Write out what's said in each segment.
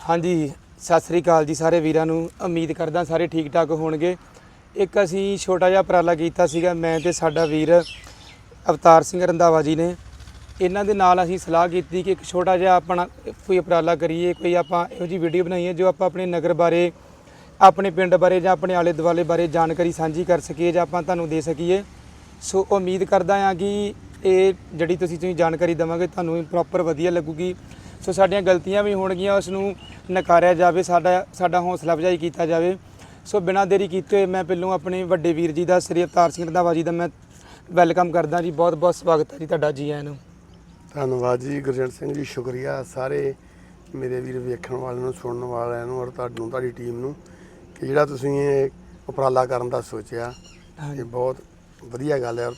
ਹਾਂਜੀ, ਸਤਿ ਸ੍ਰੀ ਅਕਾਲ ਜੀ ਸਾਰੇ ਵੀਰਾਂ ਨੂੰ। ਉਮੀਦ ਕਰਦਾ ਸਾਰੇ ਠੀਕ ਠਾਕ ਹੋਣਗੇ। ਇੱਕ ਅਸੀਂ ਛੋਟਾ ਜਿਹਾ ਉਪਰਾਲਾ ਕੀਤਾ ਸੀਗਾ, ਮੈਂ ਤੇ ਸਾਡਾ ਵੀਰ ਅਵਤਾਰ ਸਿੰਘ ਰੰਧਾਵਾ ਜੀ ਨੇ। ਇਹਨਾਂ ਦੇ ਨਾਲ ਅਸੀਂ ਸਲਾਹ ਕੀਤੀ ਕਿ ਇੱਕ ਛੋਟਾ ਜਿਹਾ ਆਪਣਾ ਕੋਈ ਉਪਰਾਲਾ ਕਰੀਏ, ਕੋਈ ਆਪਾਂ ਇਹੋ ਜਿਹੀ ਵੀਡੀਓ ਬਣਾਈਏ ਜੋ ਆਪਾਂ ਆਪਣੇ ਨਗਰ ਬਾਰੇ, ਆਪਣੇ ਪਿੰਡ ਬਾਰੇ ਜਾਂ ਆਪਣੇ ਆਲੇ ਦੁਆਲੇ ਬਾਰੇ ਜਾਣਕਾਰੀ ਸਾਂਝੀ ਕਰ ਸਕੀਏ ਜਾਂ ਆਪਾਂ ਤੁਹਾਨੂੰ ਦੇ ਸਕੀਏ। ਸੋ ਉਮੀਦ ਕਰਦਾ ਹਾਂ ਕਿ ਇਹ ਜਿਹੜੀ ਤੁਸੀਂ ਤੁਸੀਂ ਜਾਣਕਾਰੀ ਦੇਵਾਂਗੇ, ਤੁਹਾਨੂੰ ਪ੍ਰੋਪਰ ਵਧੀਆ ਲੱਗੂਗੀ। ਸੋ ਸਾਡੀਆਂ ਗਲਤੀਆਂ ਵੀ ਹੋਣਗੀਆਂ ਉਸ ਨੂੰ ਨਕਾਰਿਆ ਜਾਵੇ ਸਾਡਾ ਸਾਡਾ ਹੌਸਲਾ ਅਫਜ਼ਾਈ ਕੀਤਾ ਜਾਵੇ। ਸੋ ਬਿਨਾਂ ਦੇਰੀ ਕੀਤੇ ਮੈਂ ਪਹਿਲੋਂ ਆਪਣੇ ਵੱਡੇ ਵੀਰ ਜੀ ਦਾ ਸ੍ਰੀ ਅਵਤਾਰ ਸਿੰਘ ਰੰਧਾਵਾ ਜੀ ਦਾ ਮੈਂ ਵੈਲਕਮ ਕਰਦਾ ਜੀ। ਬਹੁਤ ਬਹੁਤ ਸਵਾਗਤ ਹੈ ਜੀ ਤੁਹਾਡਾ ਜੀ ਆਇਆਂ ਨੂੰ। ਧੰਨਵਾਦ ਜੀ ਗੁਰਜੰਟ ਸਿੰਘ ਜੀ ਸ਼ੁਕਰੀਆ। ਸਾਰੇ ਮੇਰੇ ਵੀਰ ਵੇਖਣ ਵਾਲਿਆਂ ਨੂੰ ਸੁਣਨ ਵਾਲਿਆਂ ਨੂੰ ਔਰ ਤੁਹਾਨੂੰ ਤੁਹਾਡੀ ਟੀਮ ਨੂੰ ਕਿ ਜਿਹੜਾ ਤੁਸੀਂ ਇਹ ਉਪਰਾਲਾ ਕਰਨ ਦਾ ਸੋਚਿਆ ਇਹ ਬਹੁਤ ਵਧੀਆ ਗੱਲ ਹੈ। ਔਰ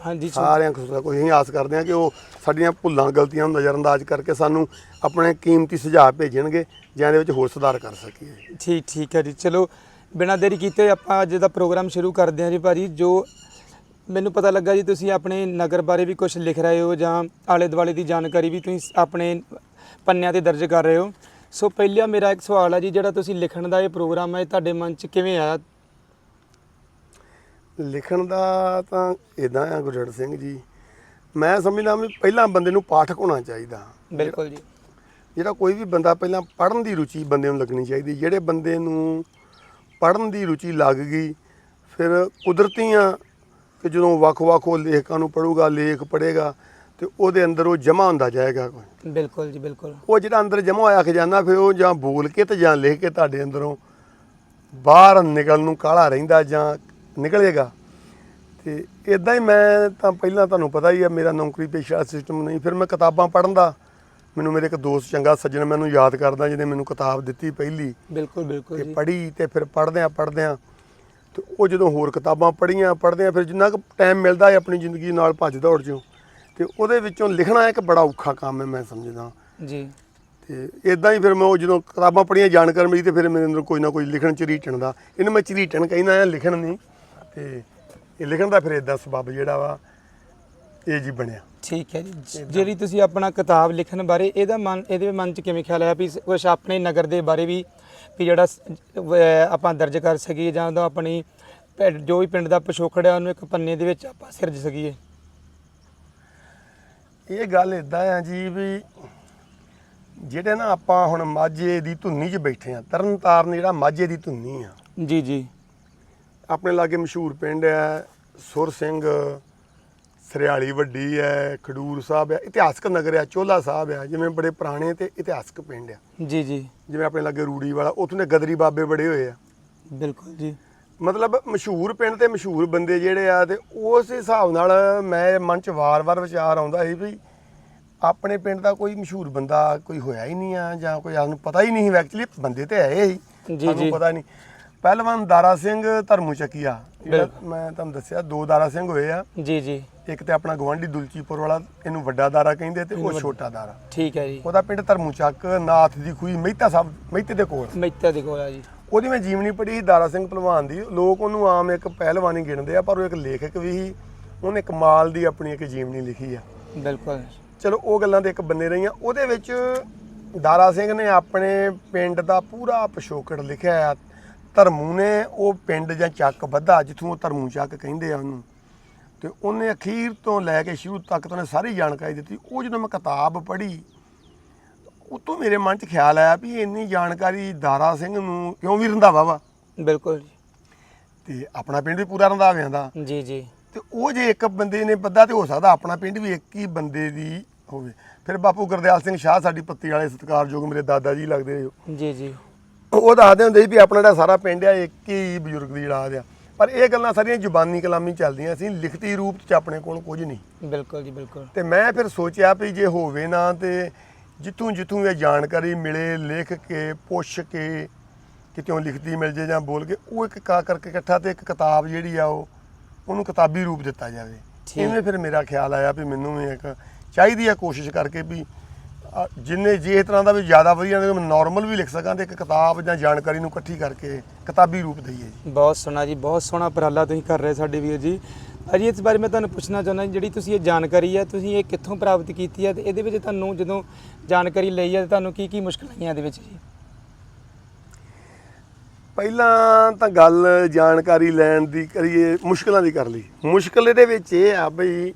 ਹਾਂਜੀ ਸੋ- ਸਾਰਿਆਂ ਕੋਲ ਕੋਈ ਅਸੀਂ ਆਸ ਕਰਦੇ ਹਾਂ ਕਿ ਉਹ ਸਾਡੀਆਂ ਭੁੱਲਾਂ ਗਲਤੀਆਂ ਨੂੰ ਨਜ਼ਰਅੰਦਾਜ਼ ਕਰਕੇ ਸਾਨੂੰ ਆਪਣੇ ਕੀਮਤੀ ਸੁਝਾਅ ਭੇਜਣਗੇ ਜਿਹਦੇ ਵਿੱਚ ਹੋਰ ਸੁਧਾਰ ਕਰ ਸਕੀਏ। ਠੀਕ ਠੀਕ ਹੈ ਜੀ। ਚਲੋ ਬਿਨਾਂ ਦੇਰੀ ਕੀਤੇ ਆਪਾਂ ਅੱਜ ਦਾ ਪ੍ਰੋਗਰਾਮ ਸ਼ੁਰੂ ਕਰਦੇ ਹਾਂ ਜੀ ਭਾਜੀ ਜੋ ਮੈਨੂੰ ਪਤਾ ਲੱਗਾ ਜੀ ਤੁਸੀਂ ਆਪਣੇ ਨਗਰ ਬਾਰੇ ਵੀ ਕੁਝ ਲਿਖ ਰਹੇ ਹੋ ਜਾਂ ਆਲੇ ਦੁਆਲੇ ਦੀ ਜਾਣਕਾਰੀ ਵੀ ਤੁਸੀਂ ਆਪਣੇ ਪੰਨਿਆਂ ਤੇ ਦਰਜ ਕਰ ਰਹੇ ਹੋ। ਸੋ ਪਹਿਲਾ ਮੇਰਾ ਇੱਕ ਸਵਾਲ ਹੈ ਜੀ ਜਿਹੜਾ ਤੁਸੀਂ ਲਿਖਣ ਦਾ ਇਹ ਪ੍ਰੋਗਰਾਮ ਹੈ ਇਹ ਤੁਹਾਡੇ ਮਨ 'ਚ ਕਿਵੇਂ ਆਇਆ? ਲਿਖਣ ਦਾ ਤਾਂ ਇਦਾਂ ਆ ਗੁਰਜੰਟ ਸਿੰਘ ਜੀ। ਮੈਂ ਸਮਝਦਾ ਵੀ ਪਹਿਲਾਂ ਬੰਦੇ ਨੂੰ ਪਾਠਕ ਹੋਣਾ ਚਾਹੀਦਾ। ਬਿਲਕੁਲ ਜੀ। ਜਿਹੜਾ ਕੋਈ ਵੀ ਬੰਦਾ ਪਹਿਲਾਂ ਪੜ੍ਹਨ ਦੀ ਰੁਚੀ ਬੰਦੇ ਨੂੰ ਲੱਗਣੀ ਚਾਹੀਦੀ ਜਿਹੜੇ ਬੰਦੇ ਨੂੰ ਪੜ੍ਹਨ ਦੀ ਰੁਚੀ ਲੱਗ ਗਈ ਫਿਰ ਕੁਦਰਤੀਆਂ ਕਿ ਜਦੋਂ ਵੱਖ-ਵੱਖ ਉਹ ਲੇਖਕਾਂ ਨੂੰ ਪੜੂਗਾ ਲੇਖ ਪੜ੍ਹੇਗਾ ਤੇ ਉਹਦੇ ਅੰਦਰ ਉਹ ਜਮਾ ਹੁੰਦਾ ਜਾਏਗਾ ਕੋਈ। ਬਿਲਕੁਲ ਜੀ ਬਿਲਕੁਲ। ਉਹ ਜਿਹੜਾ ਅੰਦਰ ਜਮਾ ਹੋਇਆ ਖਜ਼ਾਨਾ ਫਿਰ ਉਹ ਜਾਂ ਬੋਲ ਕੇ ਤੇ ਜਾਂ ਲਿਖ ਕੇ ਤੁਹਾਡੇ ਅੰਦਰੋਂ ਬਾਹਰ ਨਿਕਲਣ ਨੂੰ ਕਾਲਾ ਰਹਿੰਦਾ ਜਾਂ ਨਿਕਲੇਗਾ। ਤੇ ਇਦਾਂ ਹੀ ਮੈਂ ਤਾਂ ਪਹਿਲਾਂ ਤੁਹਾਨੂੰ ਪਤਾ ਹੀ ਆ ਮੇਰਾ ਨੌਕਰੀ ਪੇਸ਼ਾ ਸਿਸਟਮ ਨਹੀਂ ਫਿਰ ਮੈਂ ਕਿਤਾਬਾਂ ਪੜ੍ਹਨ ਦਾ। ਮੈਨੂੰ ਮੇਰੇ ਇੱਕ ਦੋਸਤ ਚੰਗਾ ਸੱਜਣ ਮੈਨੂੰ ਯਾਦ ਕਰਦਾ ਜਿਹਨੇ ਮੈਨੂੰ ਕਿਤਾਬ ਦਿੱਤੀ ਪਹਿਲੀ। ਬਿਲਕੁਲ ਬਿਲਕੁਲ ਤੇ ਜੀ। ਪੜ੍ਹੀ ਤੇ ਫਿਰ ਪੜ੍ਹਦਿਆਂ ਪੜ੍ਹਦਿਆਂ ਤੇ ਉਹ ਜਦੋਂ ਹੋਰ ਕਿਤਾਬਾਂ ਪੜ੍ਹੀਆਂ ਪੜ੍ਹਦਿਆਂ ਫਿਰ ਜਿੰਨਾ ਕੁ ਟਾਈਮ ਮਿਲਦਾ ਹੈ ਆਪਣੀ ਜ਼ਿੰਦਗੀ ਨਾਲ ਭੱਜ ਦੌੜ ਚੋਂ ਤੇ ਉਹਦੇ ਵਿੱਚੋਂ ਲਿਖਣਾ ਇੱਕ ਬੜਾ ਔਖਾ ਕੰਮ ਹੈ ਮੈਂ ਸਮਝਦਾ। ਜੀ। ਤੇ ਇਦਾਂ ਹੀ ਫਿਰ ਮੈਂ ਉਹ ਜਦੋਂ ਕਿਤਾਬਾਂ ਪੜ੍ਹੀਆਂ ਜਾਣਕਾਰੀ ਮਿਲੀ ਤੇ ਫਿਰ ਮੇਰੇ ਅੰਦਰ ਕੋਈ ਨਾ ਕੋਈ ਲਿਖਣ ਚ ਰੀਟਣ ਦਾ। ਇਹਨੂੰ ਮੈਂ ਚਰੀਟਣ ਕਹਿੰਦਾ ਆ ਲਿਖਣ ਨਹੀਂ। ਤੇ ਇਹ ਲਿਖਣ ਦਾ ਫਿਰ ਇਦਾਂ ਸਬਬ ਜਿਹੜਾ ਵਾ ਇਹ ਜੀ ਬਣਿਆ। ਠੀਕ ਹੈ ਜੀ। ਜਿਹੜੀ ਤੁਸੀਂ ਆਪਣਾ ਕਿਤਾਬ ਲਿਖਣ ਬਾਰੇ ਇਹਦਾ ਮਨ ਇਹਦੇ ਮਨ 'ਚ ਕਿਵੇਂ ਖਿਆਲ ਆਇਆ ਵੀ ਕੁਝ ਆਪਣੇ ਨਗਰ ਦੇ ਬਾਰੇ ਵੀ ਵੀ ਜਿਹੜਾ ਆਪਾਂ ਦਰਜ ਕਰ ਸਕੀਏ ਜਾਂ ਉਹਦਾ ਆਪਣੀ ਜੋ ਵੀ ਪਿੰਡ ਦਾ ਪਿਛੋਕੜ ਹੈ ਉਹਨੂੰ ਇੱਕ ਪੰਨੇ ਦੇ ਵਿੱਚ ਆਪਾਂ ਸਿਰਜ ਸਕੀਏ? ਇਹ ਗੱਲ ਇਦਾਂ ਆ ਜੀ ਵੀ ਜਿਹੜੇ ਨਾ ਆਪਾਂ ਹੁਣ ਮਾਝੇ ਦੀ ਧੁੰਨੀ 'ਚ ਬੈਠੇ ਆ ਤਰਨਤਾਰਨ ਜਿਹੜਾ ਮਾਝੇ ਦੀ ਧੁੰਨੀ ਆ ਜੀ ਜੀ। ਆਪਣੇ ਲਾਗੇ ਮਸ਼ਹੂਰ ਪਿੰਡ ਹੈ ਸੁਰ ਸਿੰਘ ਸਰਿਆਲੀ ਵੱਡੀ ਹੈ ਖਡੂਰ ਸਾਹਿਬ ਹੈ ਇਤਿਹਾਸਕ ਨਗਰ ਹੈ ਚੋਲਾ ਸਾਹਿਬ ਹੈ ਜਿਵੇਂ ਬੜੇ ਪੁਰਾਣੇ ਤੇ ਇਤਿਹਾਸਕ ਪਿੰਡ ਆ ਜੀ ਜੀ। ਜਿਵੇਂ ਆਪਣੇ ਲਾਗੇ ਰੂੜੀ ਵਾਲਾ ਉੱਥੋਂ ਦੇ ਗਦਰੀ ਬਾਬੇ ਬੜੇ ਹੋਏ ਆ। ਬਿਲਕੁਲ ਜੀ। ਮਤਲਬ ਮਸ਼ਹੂਰ ਪਿੰਡ ਤੇ ਮਸ਼ਹੂਰ ਬੰਦੇ ਜਿਹੜੇ ਆ ਤੇ ਉਸ ਹਿਸਾਬ ਨਾਲ ਮੈਂ ਮਨ ਚ ਵਾਰ-ਵਾਰ ਵਿਚਾਰ ਆਉਂਦਾ ਸੀ ਵੀ ਆਪਣੇ ਪਿੰਡ ਦਾ ਕੋਈ ਮਸ਼ਹੂਰ ਬੰਦਾ ਕੋਈ ਹੋਇਆ ਹੀ ਨਹੀਂ ਆ ਜਾਂ ਕੋਈ ਸਾਨੂੰ ਪਤਾ ਹੀ ਨਹੀਂ ਐਕਚੁਅਲੀ ਬੰਦੇ ਤੇ ਆਏ ਹੀ ਜੀ, ਜੀ। ਸਾਨੂੰ ਪਤਾ ਨਹੀਂ। ਪਹਿਲਵਾਨ ਦਾਰਾ ਸਿੰਘ ਧਰਮੂ ਚੱਕੀਆ ਜਿਹੜਾ। ਮੈਂ ਤੁਹਾਨੂੰ ਦੱਸਿਆ ਦੋ ਦਾਰਾ ਸਿੰਘ ਹੋਏ ਆ। ਜੀ ਜੀ। ਇੱਕ ਤੇ ਆਪਣਾ ਗਵਾਂਢੀ ਦੁਲਚੀਪੁਰ ਵਾਲਾ ਇਹਨੂੰ ਵੱਡਾ ਦਾਰਾ ਕਹਿੰਦੇ ਤੇ ਉਹ ਛੋਟਾ ਦਾਰਾ। ਠੀਕ ਹੈ ਜੀ। ਉਹਦਾ ਪਿੰਡ ਧਰਮੂ ਚੱਕ ਨਾਥ ਦੀ ਖੂਹੀ ਮਹਿਤਾ ਸਾਹਿਬ ਮਹਿਤੇ ਦੇ ਕੋਲ। ਮਿੱਤਰ ਦੇ ਕੋਲ ਆ ਜੀ। ਉਹਦੀ ਮੈਂ ਜੀਵਨੀ ਪੜ੍ਹੀ ਦਾਰਾ ਸਿੰਘ ਪਹਿਲਵਾਨ ਦੀ। ਲੋਕ ਉਹਨੂੰ ਆਮ ਇੱਕ ਪਹਿਲਵਾਨੀ ਗਿਣਦੇ ਆ ਪਰ ਉਹ ਇੱਕ ਲੇਖਕ ਵੀ ਸੀ। ਉਹਨੇ ਕਮਾਲ ਦੀ ਆਪਣੀ ਇੱਕ ਜੀਵਨੀ ਲਿਖੀ ਆ। ਬਿਲਕੁਲ। ਚਲੋ ਉਹ ਗੱਲਾਂ ਤੇ ਇੱਕ ਬੰਨੇ ਰਹੀਆਂ। ਉਹਦੇ ਵਿੱਚ ਦਾਰਾ ਸਿੰਘ ਨੇ ਆਪਣੇ ਪਿੰਡ ਦਾ ਪੂਰਾ ਪਿਛੋਕੜ ਲਿਖਿਆ ਆ। ਧਰਮੂ ਨੇ ਉਹ ਪਿੰਡ ਜਾਂ ਚੱਕ ਬੱਧਾ ਜਿੱਥੋਂ ਉਹ ਧਰਮੂ ਚੱਕ ਕਹਿੰਦੇ ਆ ਉਹਨੂੰ। ਤੇ ਉਹਨੇ ਅਖੀਰ ਤੋਂ ਲੈ ਕੇ ਸ਼ੁਰੂ ਤੱਕ ਤੋਂ ਉਹਨੇ ਸਾਰੀ ਜਾਣਕਾਰੀ ਦਿੱਤੀ। ਉਹ ਜਦੋਂ ਮੈਂ ਕਿਤਾਬ ਪੜ੍ਹੀ ਉਤੋਂ ਮੇਰੇ ਮਨ 'ਚ ਖਿਆਲ ਆਇਆ ਵੀ ਇੰਨੀ ਜਾਣਕਾਰੀ ਦਾਰਾ ਸਿੰਘ ਨੂੰ ਕਿਉਂ ਵੀ ਰੰਧਾਵਾ ਵਾ? ਬਿਲਕੁਲ ਜੀ। ਤੇ ਆਪਣਾ ਪਿੰਡ ਵੀ ਪੂਰਾ ਰੰਧਾਵਿਆਂ ਦਾ। ਜੀ ਜੀ। ਤੇ ਉਹ ਜੇ ਇੱਕ ਬੰਦੇ ਨੇ ਬੱਧਾ ਤੇ ਹੋ ਸਕਦਾ ਆਪਣਾ ਪਿੰਡ ਵੀ ਇੱਕ ਹੀ ਬੰਦੇ ਦੀ ਹੋਵੇ। ਫਿਰ ਬਾਪੂ ਗੁਰਦਿਆਲ ਸਿੰਘ ਸ਼ਾਹ ਸਾਡੀ ਪੱਤੀ ਵਾਲੇ ਸਤਿਕਾਰਯੋਗ ਮੇਰੇ ਦਾਦਾ ਜੀ ਲੱਗਦੇ ਜੀ ਜੀ। ਉਹ ਦੱਸਦੇ ਹੁੰਦੇ ਸੀ ਵੀ ਆਪਣਾ ਜਿਹੜਾ ਸਾਰਾ ਪਿੰਡ ਆ ਇੱਕ ਹੀ ਬਜ਼ੁਰਗ ਦੀ ਔਲਾਦ ਆ। ਪਰ ਇਹ ਗੱਲਾਂ ਸਾਰੀਆਂ ਜ਼ੁਬਾਨੀ ਕਲਾਮੀ ਚੱਲਦੀਆਂ ਸੀ ਲਿਖਤੀ ਰੂਪ 'ਚ ਆਪਣੇ ਕੋਲ ਕੁਝ ਨਹੀਂ। ਬਿਲਕੁਲ ਜੀ ਬਿਲਕੁਲ। ਤੇ ਮੈਂ ਫਿਰ ਸੋਚਿਆ ਵੀ ਜੇ ਹੋਵੇ ਨਾ ਤੇ ਜਿੱਥੋਂ ਜਿੱਥੋਂ ਇਹ ਜਾਣਕਾਰੀ ਮਿਲੇ ਲਿਖ ਕੇ ਪੁੱਛ ਕੇ ਕਿਤੇੋਂ ਲਿਖਤੀ ਮਿਲ ਜੇ ਜਾਂ ਬੋਲ ਕੇ ਉਹ ਇੱਕ ਕਾ ਕਰਕੇ ਇਕੱਠਾ ਤੇ ਇੱਕ ਕਿਤਾਬ ਜਿਹੜੀ ਆ ਉਹ ਉਹਨੂੰ ਕਿਤਾਬੀ ਰੂਪ ਦਿੱਤਾ ਜਾਵੇ। ਇਵੇਂ ਫਿਰ ਮੇਰਾ ਖਿਆਲ ਆਇਆ ਵੀ ਮੈਨੂੰ ਵੀ ਇੱਕ ਚਾਹੀਦੀ ਆ ਕੋਸ਼ਿਸ਼ ਕਰਕੇ ਵੀ ਜਿੰਨੇ ਜੇ ਇਸ ਤਰ੍ਹਾਂ ਦਾ ਵੀ ਜ਼ਿਆਦਾ ਵਧੀਆ ਨੇ ਨਾਰਮਲ ਵੀ ਲਿਖ ਸਕਾਂ ਤੇ ਇੱਕ ਕਿਤਾਬ ਜਾਂ ਜਾਣਕਾਰੀ ਨੂੰ ਇਕੱਠੀ ਕਰਕੇ ਕਿਤਾਬੀ ਰੂਪ ਦਈਏ ਜੀ। ਬਹੁਤ ਸੋਹਣਾ ਜੀ ਬਹੁਤ ਸੋਹਣਾ ਉਪਰਾਲਾ ਤੁਸੀਂ ਕਰ ਰਹੇ ਸਾਡੇ ਵੀਰ ਜੀ। ਭਾਜੀ ਇਸ ਬਾਰੇ ਮੈਂ ਤੁਹਾਨੂੰ ਪੁੱਛਣਾ ਚਾਹੁੰਦਾ ਜਿਹੜੀ ਤੁਸੀਂ ਇਹ ਜਾਣਕਾਰੀ ਹੈ ਤੁਸੀਂ ਇਹ ਕਿੱਥੋਂ ਪ੍ਰਾਪਤ ਕੀਤੀ ਹੈ ਤੇ ਇਹਦੇ ਵਿੱਚ ਤੁਹਾਨੂੰ ਜਦੋਂ ਜਾਣਕਾਰੀ ਲਈ ਹੈ ਤੁਹਾਨੂੰ ਕੀ ਕੀ ਮੁਸ਼ਕਲਾਂ ਆਈਆਂ ਇਹਦੇ ਵਿੱਚ ਜੀ? ਪਹਿਲਾਂ ਤਾਂ ਗੱਲ ਜਾਣਕਾਰੀ ਲੈਣ ਦੀ ਕਰੀਏ ਮੁਸ਼ਕਲਾਂ ਦੀ ਕਰ ਲਈ। ਮੁਸ਼ਕਲ ਇਹਦੇ ਵਿੱਚ ਇਹ ਆ ਬਈ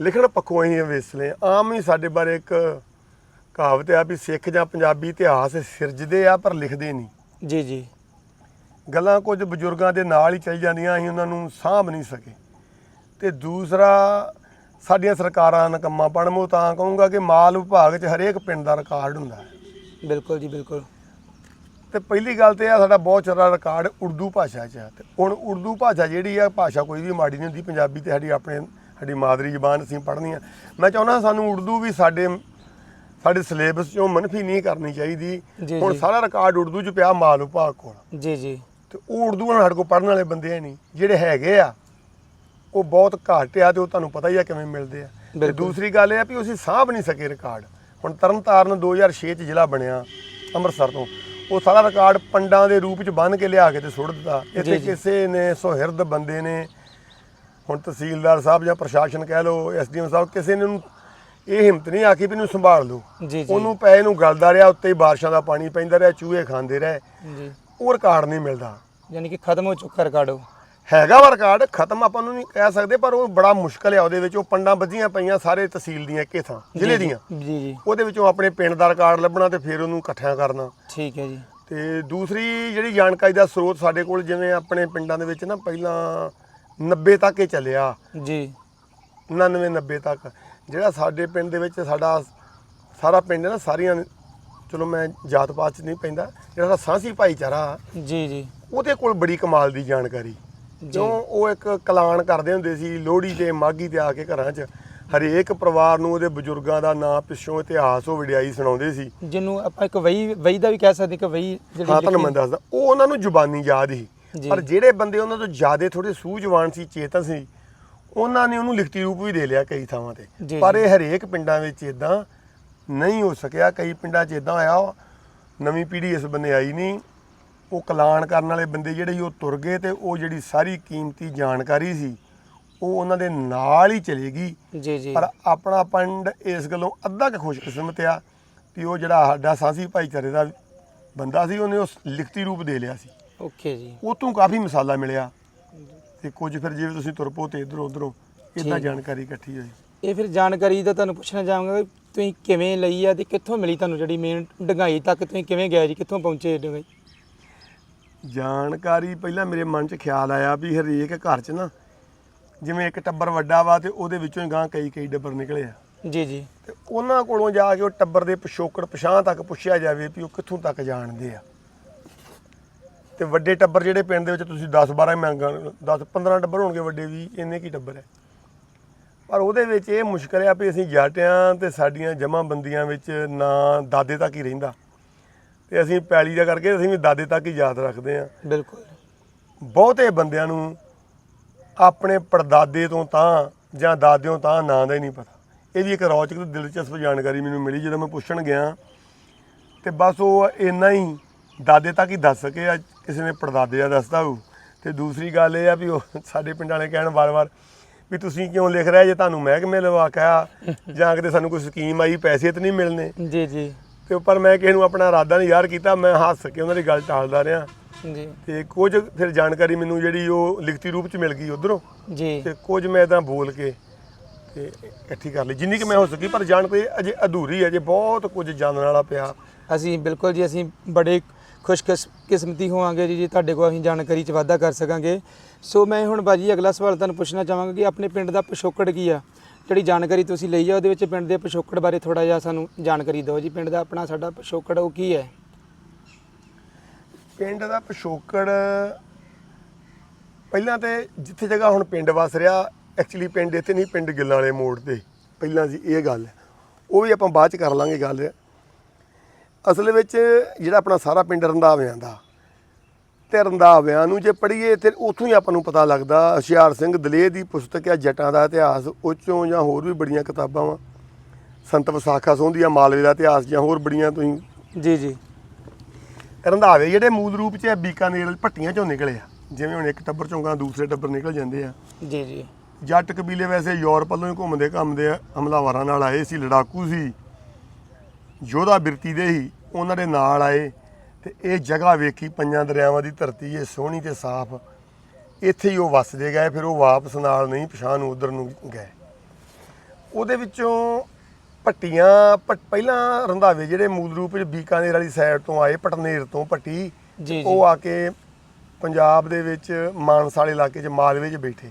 ਲਿਖਣ ਪੱਖੋਂ ਅਸੀਂ ਵਿਸਲੇ ਹਾਂ। ਆਮ ਹੀ ਸਾਡੇ ਬਾਰੇ ਇੱਕ ਕਹਾਵਤ ਆ ਵੀ ਸਿੱਖ ਜਾਂ ਪੰਜਾਬੀ ਇਤਿਹਾਸ ਸਿਰਜਦੇ ਆ ਪਰ ਲਿਖਦੇ ਨਹੀਂ। ਜੀ ਜੀ। ਗੱਲਾਂ ਕੁਝ ਬਜ਼ੁਰਗਾਂ ਦੇ ਨਾਲ ਹੀ ਚੱਲ ਜਾਂਦੀਆਂ ਅਸੀਂ ਉਹਨਾਂ ਨੂੰ ਸਾਂਭ ਨਹੀਂ ਸਕੇ। ਤੇ ਦੂਸਰਾ ਸਾਡੀਆਂ ਸਰਕਾਰਾਂ ਨਕੰਮਾ ਪੜਮੋ ਤਾਂ ਕਹੂੰਗਾ ਕਿ ਮਾਲ ਵਿਭਾਗ 'ਚ ਹਰੇਕ ਪਿੰਡ ਦਾ ਰਿਕਾਰਡ ਹੁੰਦਾ ਹੈ। ਬਿਲਕੁਲ ਜੀ ਬਿਲਕੁਲ। ਤੇ ਪਹਿਲੀ ਗੱਲ ਤੇ ਆ ਸਾਡਾ ਬਹੁਤ ਸਾਰਾ ਰਿਕਾਰਡ ਉਰਦੂ ਭਾਸ਼ਾ 'ਚ ਹੈ ਤੇ ਹੁਣ ਉਰਦੂ ਭਾਸ਼ਾ ਜਿਹੜੀ ਆ ਭਾਸ਼ਾ ਕੋਈ ਵੀ ਮਾੜੀ ਨਹੀਂ ਹੁੰਦੀ ਪੰਜਾਬੀ ਤੇ ਸਾਡੀ ਆਪਣੇ ਸਾਡੀ ਮਾਦਰੀ ਜ਼ੁਬਾਨ ਅਸੀਂ ਪੜ੍ਹਨੀ ਆ ਮੈਂ ਚਾਹੁੰਦਾ ਸਾਨੂੰ ਉਰਦੂ ਵੀ ਸਾਡੇ ਸਾਡੇ ਸਿਲੇਬਸ 'ਚੋਂ ਮਨਫੀ ਨਹੀਂ ਕਰਨੀ ਚਾਹੀਦੀ। ਹੁਣ। ਸਾਰਾ ਰਿਕਾਰਡ ਉਰਦੂ 'ਚ ਪਿਆ ਮਾਲ ਵਿਭਾਗ ਕੋਲ। ਜੀ ਜੀ। ਤੇ ਉਹ ਉਰਦੂ ਹੁਣ ਸਾਡੇ ਕੋਲ ਪੜ੍ਹਨ ਵਾਲੇ ਬੰਦੇ ਨਹੀਂ। ਜਿਹੜੇ ਹੈਗੇ ਆ ਉਹ ਬਹੁਤ ਘੱਟ ਆ ਤੇ ਉਹ ਤੁਹਾਨੂੰ ਪਤਾ ਹੀ ਆ ਕਿਵੇਂ ਮਿਲਦੇ ਆ। ਤੇ। ਦੂਸਰੀ ਗੱਲ ਇਹ ਆ ਵੀ ਅਸੀਂ ਸਾਂਭ ਨਹੀਂ ਸਕੇ ਰਿਕਾਰਡ ਹੁਣ ਤਰਨਤਾਰਨ 2006 ਚ ਜ਼ਿਲ੍ਹਾ ਬਣਿਆ ਅੰਮ੍ਰਿਤਸਰ ਤੋਂ। ਉਹ ਸਾਰਾ ਰਿਕਾਰਡ ਪੰਡਾਂ ਦੇ ਰੂਪ ਚ ਬੰਨ ਕੇ ਲਿਆ ਕੇ ਤੇ ਸੁੱਟ ਦਿੱਤਾ। ਇੱਥੇ। ਕਿਸੇ ਨੇ ਸੁਹਿਰਦ ਬੰਦੇ ਨੇ ਹੁਣ ਤਹਿਸੀਲਦਾਰ ਸਾਹਿਬ ਜਾਂ ਪ੍ਰਸ਼ਾਸਨ ਕਹਿ ਲਓ ਐਸਡੀਐਮ ਸਾਹਿਬ ਕਿਸੇ ਨੇ ਉਹਨੂੰ ਇਹ ਹਿੰਮਤ ਨਹੀਂ ਆਖੀ ਵੀ ਇਹਨੂੰ ਸੰਭਾਲ ਲਓ। ਜੀ ਜੀ। ਉਹਨੂੰ ਪੈ ਨੂੰ ਗਲਦਾ ਰਿਹਾ ਉੱਤੇ ਹੀ ਬਾਰਿਸ਼ਾਂ ਦਾ ਪਾਣੀ ਪੈਂਦਾ ਰਿਹਾ ਚੂਹੇ ਖਾਂਦੇ ਰਹੇ। ਜੀ। ਉਹ ਰਿਕਾਰਡ ਨਹੀਂ ਮਿਲਦਾ। ਯਾਨੀ ਕਿ ਖਤਮ ਹੋ ਚੁੱਕਾ ਰਿਕਾਰਡ ਉਹ। ਹੈਗਾ ਵਾ ਰਿਕਾਰਡ ਖਤਮ ਆਪਾਂ ਨੂੰ ਨਹੀਂ ਕਹਿ ਸਕਦੇ ਪਰ ਉਹ ਬੜਾ ਮੁਸ਼ਕਲ ਆ ਉਹਦੇ ਵਿੱਚ। ਉਹ ਪੰਡਾਂ ਬੱਝੀਆਂ ਪਈਆਂ ਸਾਰੇ ਤਹਿਸੀਲ ਦੀਆਂ ਇੱਕੇ ਥਾਂ ਜ਼ਿਲ੍ਹੇ ਦੀਆਂ। ਜੀ ਜੀ। ਉਹਦੇ ਵਿੱਚੋਂ ਆਪਣੇ ਪਿੰਡ ਦਾ ਰਿਕਾਰਡ ਲੱਭਣਾ ਤੇ ਫਿਰ ਉਹਨੂੰ ਇਕੱਠਿਆਂ ਕਰਨਾ। ਠੀਕ ਹੈ ਜੀ। ਤੇ ਦੂਸਰੀ ਜਿਹੜੀ ਜਾਣਕਾਰੀ ਦਾ ਸਰੋਤ ਸਾਡੇ ਕੋਲ ਜਿਵੇਂ ਆਪਣੇ ਪਿੰਡਾਂ ਦੇ ਵਿੱਚ ਨਾ ਪਹਿਲਾਂ 90 ਤੱਕ ਹੀ ਚੱਲਿਆ। ਜੀ। 99 90 ਤੱਕ। ਜਿਹੜਾ ਸਾਡੇ ਪਿੰਡ ਦੇ ਵਿੱਚ ਸਾਡਾ ਸਾਰਾ ਪਿੰਡ ਨਾ ਸਾਰੀਆਂ ਚਲੋ ਮੈਂ ਜਾਤ ਪਾਤ ਚ ਨਹੀਂ ਪੈਂਦਾ ਜਿਹੜਾ ਸਾਡਾ ਸਾਂਸੀ ਭਾਈਚਾਰਾ ਜੀ ਜੀ। ਉਹਦੇ ਕੋਲ ਬੜੀ ਕਮਾਲ ਦੀ ਜਾਣਕਾਰੀ। ਕਿਉਂ? ਉਹ ਇੱਕ ਕਲਾਨ ਕਰਦੇ ਹੁੰਦੇ ਸੀ ਲੋਹੜੀ ਤੇ ਮਾਗੀ ਤੇ ਆ ਕੇ ਘਰਾਂ 'ਚ। ਹਰੇਕ ਪਰਿਵਾਰ ਨੂੰ ਉਹਦੇ ਬਜ਼ੁਰਗਾਂ ਦਾ ਨਾਂ ਪਿੱਛੋਂ ਇਤਿਹਾਸ ਉਹ ਵਡਿਆਈ ਸੁਣਾਉਂਦੇ ਸੀ। ਜਿਹਨੂੰ ਆਪਾਂ ਇੱਕ ਵਹੀ ਵਹੀ ਦਾ ਵੀ ਕਹਿ ਸਕਦੇ ਕਿ ਵਹੀ ਹਾਂ ਤੁਹਾਨੂੰ ਮੈਂ ਲਿਖੀ- ਦੱਸਦਾ ਉਹ ਉਹਨਾਂ ਨੂੰ ਜ਼ੁਬਾਨੀ ਯਾਦ ਸੀ। ਜੀ। ਪਰ ਜਿਹੜੇ ਬੰਦੇ ਉਹਨਾਂ ਤੋਂ ਜ਼ਿਆਦਾ ਥੋੜੇ ਸੂਝਵਾਨ ਸੀ ਚੇਤਨ ਸੀ ਉਹਨਾਂ ਨੇ ਉਹਨੂੰ ਲਿਖਤੀ ਰੂਪ ਵੀ ਦੇ ਲਿਆ ਕਈ ਥਾਵਾਂ ਤੇ। ਪਰ। ਇਹ ਹਰੇਕ ਪਿੰਡਾਂ ਵਿੱਚ ਇਦਾਂ ਨਹੀਂ ਹੋ ਸਕਿਆ। ਕਈ ਪਿੰਡਾਂ 'ਚ ਇਦਾਂ ਹੋਇਆ ਨਵੀਂ ਪੀੜ੍ਹੀ ਇਸ ਬੰਨੇ ਆਈ ਨਹੀਂ। ਉਹ ਕਲਾਨ ਕਰਨ ਵਾਲੇ ਬੰਦੇ ਜਿਹੜੇ ਉਹ ਤੁਰ ਗਏ ਤੇ ਉਹ ਜਿਹੜੀ ਸਾਰੀ ਕੀਮਤੀ ਜਾਣਕਾਰੀ ਸੀ ਉਹ ਉਹਨਾਂ ਦੇ ਨਾਲ ਹੀ ਚਲੇਗੀ ਜੀ ਜੀ। ਪਰ ਆਪਣਾ ਪਿੰਡ ਇਸ ਗੱਲੋਂ ਅੱਧਾ ਕੁ ਖੁਸ਼ਕਿਸਮਤ ਆ ਕਿ ਉਹ ਜਿਹੜਾ ਸਾਡਾ ਸਾਂਸੀ ਭਾਈਚਾਰੇ ਦਾ ਬੰਦਾ ਸੀ ਉਹਨੇ ਉਸ ਲਿਖਤੀ ਰੂਪ ਦੇ ਲਿਆ ਸੀ। ਓਕੇ ਜੀ। ਉਹ ਤੋਂ ਕਾਫੀ ਮਸਾਲਾ ਮਿਲਿਆ ਤੇ ਕੁਝ ਫਿਰ ਜਿਵੇਂ ਤੁਸੀਂ ਤੁਰ ਪੋ ਤੇ ਇਧਰੋਂ ਉਧਰੋਂ ਇਦਾਂ। ਜਾਣਕਾਰੀ ਇਕੱਠੀ ਹੋਈ। ਇਹ ਫਿਰ ਜਾਣਕਾਰੀ ਦਾ ਤੁਹਾਨੂੰ ਪੁੱਛਣਾ ਚਾਹਾਂਗਾ ਕਿ ਤੁਸੀਂ ਕਿਵੇਂ ਲਈ ਆ ਤੇ ਕਿੱਥੋਂ ਮਿਲੀ ਤੁਹਾਨੂੰ ਜਿਹੜੀ ਮੇਨ ਡੰਗਾਈ ਤੱਕ ਤੁਸੀਂ ਕਿਵੇਂ ਗਏ ਜੀ ਕਿੱਥੋਂ ਪਹੁੰਚੇ ਡੰਗਾਈ ਜਾਣਕਾਰੀ ਪਹਿਲਾਂ ਮੇਰੇ ਮਨ 'ਚ ਖਿਆਲ ਆਇਆ ਵੀ ਹਰੇਕ ਘਰ 'ਚ ਨਾ ਜਿਵੇਂ ਇੱਕ ਟੱਬਰ ਵੱਡਾ ਵਾ ਤੇ ਉਹਦੇ ਵਿੱਚੋਂ ਹੀ ਗਾਂ ਕਈ ਕਈ ਟੱਬਰ ਨਿਕਲੇ ਆ। ਜੀ ਜੀ। ਤੇ ਉਹਨਾਂ ਕੋਲੋਂ ਜਾ ਕੇ ਉਹ ਟੱਬਰ ਦੇ ਪਿਛੋਕੜ ਪਛਾਂ ਤੱਕ ਪੁੱਛਿਆ ਜਾਵੇ ਵੀ ਉਹ ਕਿੱਥੋਂ ਤੱਕ ਜਾਣਦੇ ਆ। ਤੇ ਵੱਡੇ ਟੱਬਰ ਜਿਹੜੇ ਪਿੰਡ ਦੇ ਵਿੱਚ ਤੁਸੀਂ 10 12 ਮੈਂ 10 15 ਟੱਬਰ ਹੋਣਗੇ ਵੱਡੇ ਵੀ ਇੰਨੇ ਕੀ ਟੱਬਰ ਹੈ? ਪਰ ਉਹਦੇ ਵਿੱਚ ਇਹ ਮੁਸ਼ਕਲ ਆ ਵੀ ਅਸੀਂ ਜਾਟਿਆਂ ਤੇ ਸਾਡੀਆਂ ਜਮਾਬੰਦੀਆਂ ਵਿੱਚ ਨਾ ਦਾਦੇ ਤੱਕ ਹੀ ਰਹਿੰਦਾ। ਤੇ ਅਸੀਂ ਪੈਲੀ ਦਾ ਕਰਕੇ ਅਸੀਂ ਵੀ ਦਾਦੇ ਤੱਕ ਹੀ ਯਾਦ ਰੱਖਦੇ ਆ ਬਿਲਕੁਲ। ਬਹੁਤੇ ਬੰਦਿਆਂ ਨੂੰ ਆਪਣੇ ਪੜਦਾਦੇ ਤੋਂ ਤਾਂ ਜਾਂ ਦਾਦਿਓਂ ਤਾਂ ਨਾਂ ਦਾ ਹੀ ਨਹੀਂ ਪਤਾ। ਇਹ ਵੀ ਇੱਕ ਰੌਚਕ ਤੇ ਦਿਲਚਸਪ ਜਾਣਕਾਰੀ ਮੈਨੂੰ ਮਿਲੀ ਜਦੋਂ ਮੈਂ ਪੁੱਛਣ ਗਿਆ। ਤੇ ਬਸ ਉਹ ਇੰਨਾ ਹੀ ਦਾਦੇ ਤੱਕ ਹੀ ਦੱਸ ਸਕੇ ਆ ਕਿਸੇ ਨੇ ਪੜਦਾਦੇ ਦਾ ਦੱਸਦਾ ਹੋਊ। ਤੇ ਦੂਸਰੀ ਗੱਲ ਇਹ ਆ ਵੀ ਉਹ ਸਾਡੇ ਪਿੰਡ ਵਾਲੇ ਕਹਿਣ ਵਾਰ-ਵਾਰ ਵੀ ਤੁਸੀਂ ਕਿਉਂ ਲਿਖ ਰਹੇ ਜੇ ਤੁਹਾਨੂੰ ਮਹਿਕਮੇ ਲਵਾ ਕਿਹਾ ਜਾਂ ਕਿਤੇ ਸਾਨੂੰ ਕੋਈ ਸਕੀਮ ਆਈ ਪੈਸੇ ਤੇ ਨਹੀਂ ਮਿਲਨੇ ਜੀ ਜੀ। ਤੇ ਪਰ ਮੈਂ ਕਿਸੇ ਨੂੰ ਆਪਣਾ ਇਰਾਦਾ ਨਹੀਂ ਯਾਰ ਕੀਤਾ ਮੈਂ ਹੱਸ ਕੇ ਉਹਨਾਂ ਦੀ ਗੱਲ ਟਾਲਦਾ ਰਿਹਾ। ਜੀ। ਤੇ ਕੁਝ ਫਿਰ ਜਾਣਕਾਰੀ ਮੈਨੂੰ ਜਿਹੜੀ ਉਹ ਲਿਖਤੀ ਰੂਪ ਚ ਮਿਲ ਗਈ ਉਧਰੋਂ। ਜੀ। ਤੇ ਕੁਝ ਮੈਂ ਤਾਂ ਬੋਲ ਕੇ ਤੇ ਇਕੱਠੀ ਕਰ ਲਈ। ਜਿੰਨੀ ਕਿ ਮੈਂ ਹੋ ਸਕੀ ਪਰ ਜਾਣਕਾਰੀ ਅਜੇ ਅਧੂਰੀ ਹੈ ਅਜੇ ਬਹੁਤ ਕੁਝ ਜਾਣਨ ਵਾਲਾ ਪਿਆ। ਅਸੀਂ ਬਿਲਕੁਲ ਜੀ ਅਸੀਂ ਬੜੇ ਖੁਸ਼ਕਿਸਮਤੀ ਹੋਵਾਂਗੇ ਜੀ, ਜੇ ਤੁਹਾਡੇ ਕੋਲ ਅਸੀਂ ਜਾਣਕਾਰੀ ਚ ਵਾਧਾ ਕਰ ਸਕਾਂਗੇ। ਸੋ ਮੈਂ ਹੁਣ ਬਾਜੀ ਅਗਲਾ ਸਵਾਲ ਤੁਹਾਨੂੰ ਪੁੱਛਣਾ ਚਾਹਾਂਗਾ ਕਿ ਆਪਣੇ ਪਿੰਡ ਦਾ ਪਿਛੋਕੜ ਕੀ ਆ? ਜਿਹੜੀ ਜਾਣਕਾਰੀ ਤੁਸੀਂ ਲਈ ਆ, ਉਹਦੇ ਵਿੱਚ ਪਿੰਡ ਦੇ ਪਿਛੋਕੜ ਬਾਰੇ ਥੋੜਾ ਜਿਹਾ ਸਾਨੂੰ ਜਾਣਕਾਰੀ ਦਿਓ ਜੀ। ਪਿੰਡ ਦਾ ਆਪਣਾ ਸਾਡਾ ਪਿਛੋਕੜ ਉਹ ਕੀ ਹੈ? ਪਿੰਡ ਦਾ ਪਿਛੋਕੜ, ਪਹਿਲਾਂ ਤੇ ਜਿੱਥੇ ਜਗ੍ਹਾ ਹੁਣ ਪਿੰਡ ਵਸ ਰਿਹਾ ਐਕਚੁਅਲੀ ਪਿੰਡ ਇੱਥੇ ਨਹੀਂ, ਪਿੰਡ ਗਿੱਲਾਂ ਵਾਲੇ ਮੋੜ ਤੇ। ਪਹਿਲਾਂ ਸੀ ਇਹ ਗੱਲ ਹੈ। ਉਹ ਵੀ ਆਪਾਂ ਬਾਅਦ ਚ ਕਰ ਲਾਂਗੇ ਗੱਲ। ਅਸਲ ਵਿੱਚ ਜਿਹੜਾ ਆਪਣਾ ਸਾਰਾ ਪਿੰਡ ਰੰਧਾਵਿਆਂ ਦਾ ਤੇ ਰੰਧਾਵਿਆਂ ਨੂੰ ਜੇ ਪੜ੍ਹੀਏ ਤੇ ਉੱਥੋਂ ਹੀ ਆਪਾਂ ਨੂੰ ਪਤਾ ਲੱਗਦਾ ਹੁਸ਼ਿਆਰ ਸਿੰਘ ਦਲੇਰ ਦੀ ਪੁਸਤਕ ਹੈ ਜੱਟਾਂ ਦਾ ਇਤਿਹਾਸ ਉਹ 'ਚੋਂ ਜਾਂ ਹੋਰ ਵੀ ਬੜੀਆਂ ਕਿਤਾਬਾਂ ਵਾ। ਸੰਤ ਵਿਸਾਖਾ ਸੋਂਦੀਆਂ ਮਾਲਵੇ ਦਾ ਇਤਿਹਾਸ ਜਾਂ ਹੋਰ ਬੜੀਆਂ ਤੁਸੀਂ। ਜੀ ਜੀ। ਰੰਧਾਵੇ ਜਿਹੜੇ ਮੂਲ ਰੂਪ 'ਚ ਬੀਕਾਨੇਰ ਭੱਟੀਆਂ ਚੋਂ ਨਿਕਲੇ ਆ ਜਿਵੇਂ ਹੁਣ ਇੱਕ ਟੱਬਰ ਚੋਂ ਗਾਂ ਦੂਸਰੇ ਟੱਬਰ ਨਿਕਲ ਜਾਂਦੇ ਆ। ਜੀ ਜੀ। ਜੱਟ ਕਬੀਲੇ ਵੈਸੇ ਯੂਰਪ ਵੱਲੋਂ ਹੀ ਘੁੰਮਦੇ ਘੁੰਮਦੇ ਆ, ਹਮਲਾਵਰਾਂ ਨਾਲ ਆਏ ਸੀ ਲੜਾਕੂ ਸੀ। ਯੋਧਾ ਬਿਰਤੀ ਦੇ ਹੀ ਉਹਨਾਂ ਦੇ ਨਾਲ ਆਏ ਤੇ ਇਹ ਜਗ੍ਹਾ ਵੇਖੀ ਪੰਜਾਂ ਦਰਿਆਵਾਂ ਦੀ ਧਰਤੀ ਇਹ ਸੋਹਣੀ ਤੇ ਸਾਫ਼। ਇੱਥੇ ਹੀ ਉਹ ਵਸਦੇ ਗਏ ਫਿਰ ਉਹ ਵਾਪਸ ਨਾਲ ਨਹੀਂ ਪਛਾਣ ਨੂੰ ਉਧਰ ਨੂੰ ਗਏ। ਉਹਦੇ ਵਿੱਚੋਂ ਪੱਟੀਆਂ ਪਹਿਲਾਂ ਰੰਧਾਵੇ ਜਿਹੜੇ ਮੂਲ ਰੂਪ ਵਿੱਚ ਬੀਕਾਨੇਰ ਵਾਲੀ ਸਾਈਡ ਤੋਂ ਆਏ ਪਟਨੇਰ ਤੋਂ ਪੱਟੀ ਉਹ ਆ ਕੇ ਪੰਜਾਬ ਦੇ ਵਿੱਚ ਮਾਨਸਾ ਵਾਲੇ ਇਲਾਕੇ 'ਚ ਮਾਲਵੇ 'ਚ ਬੈਠੇ।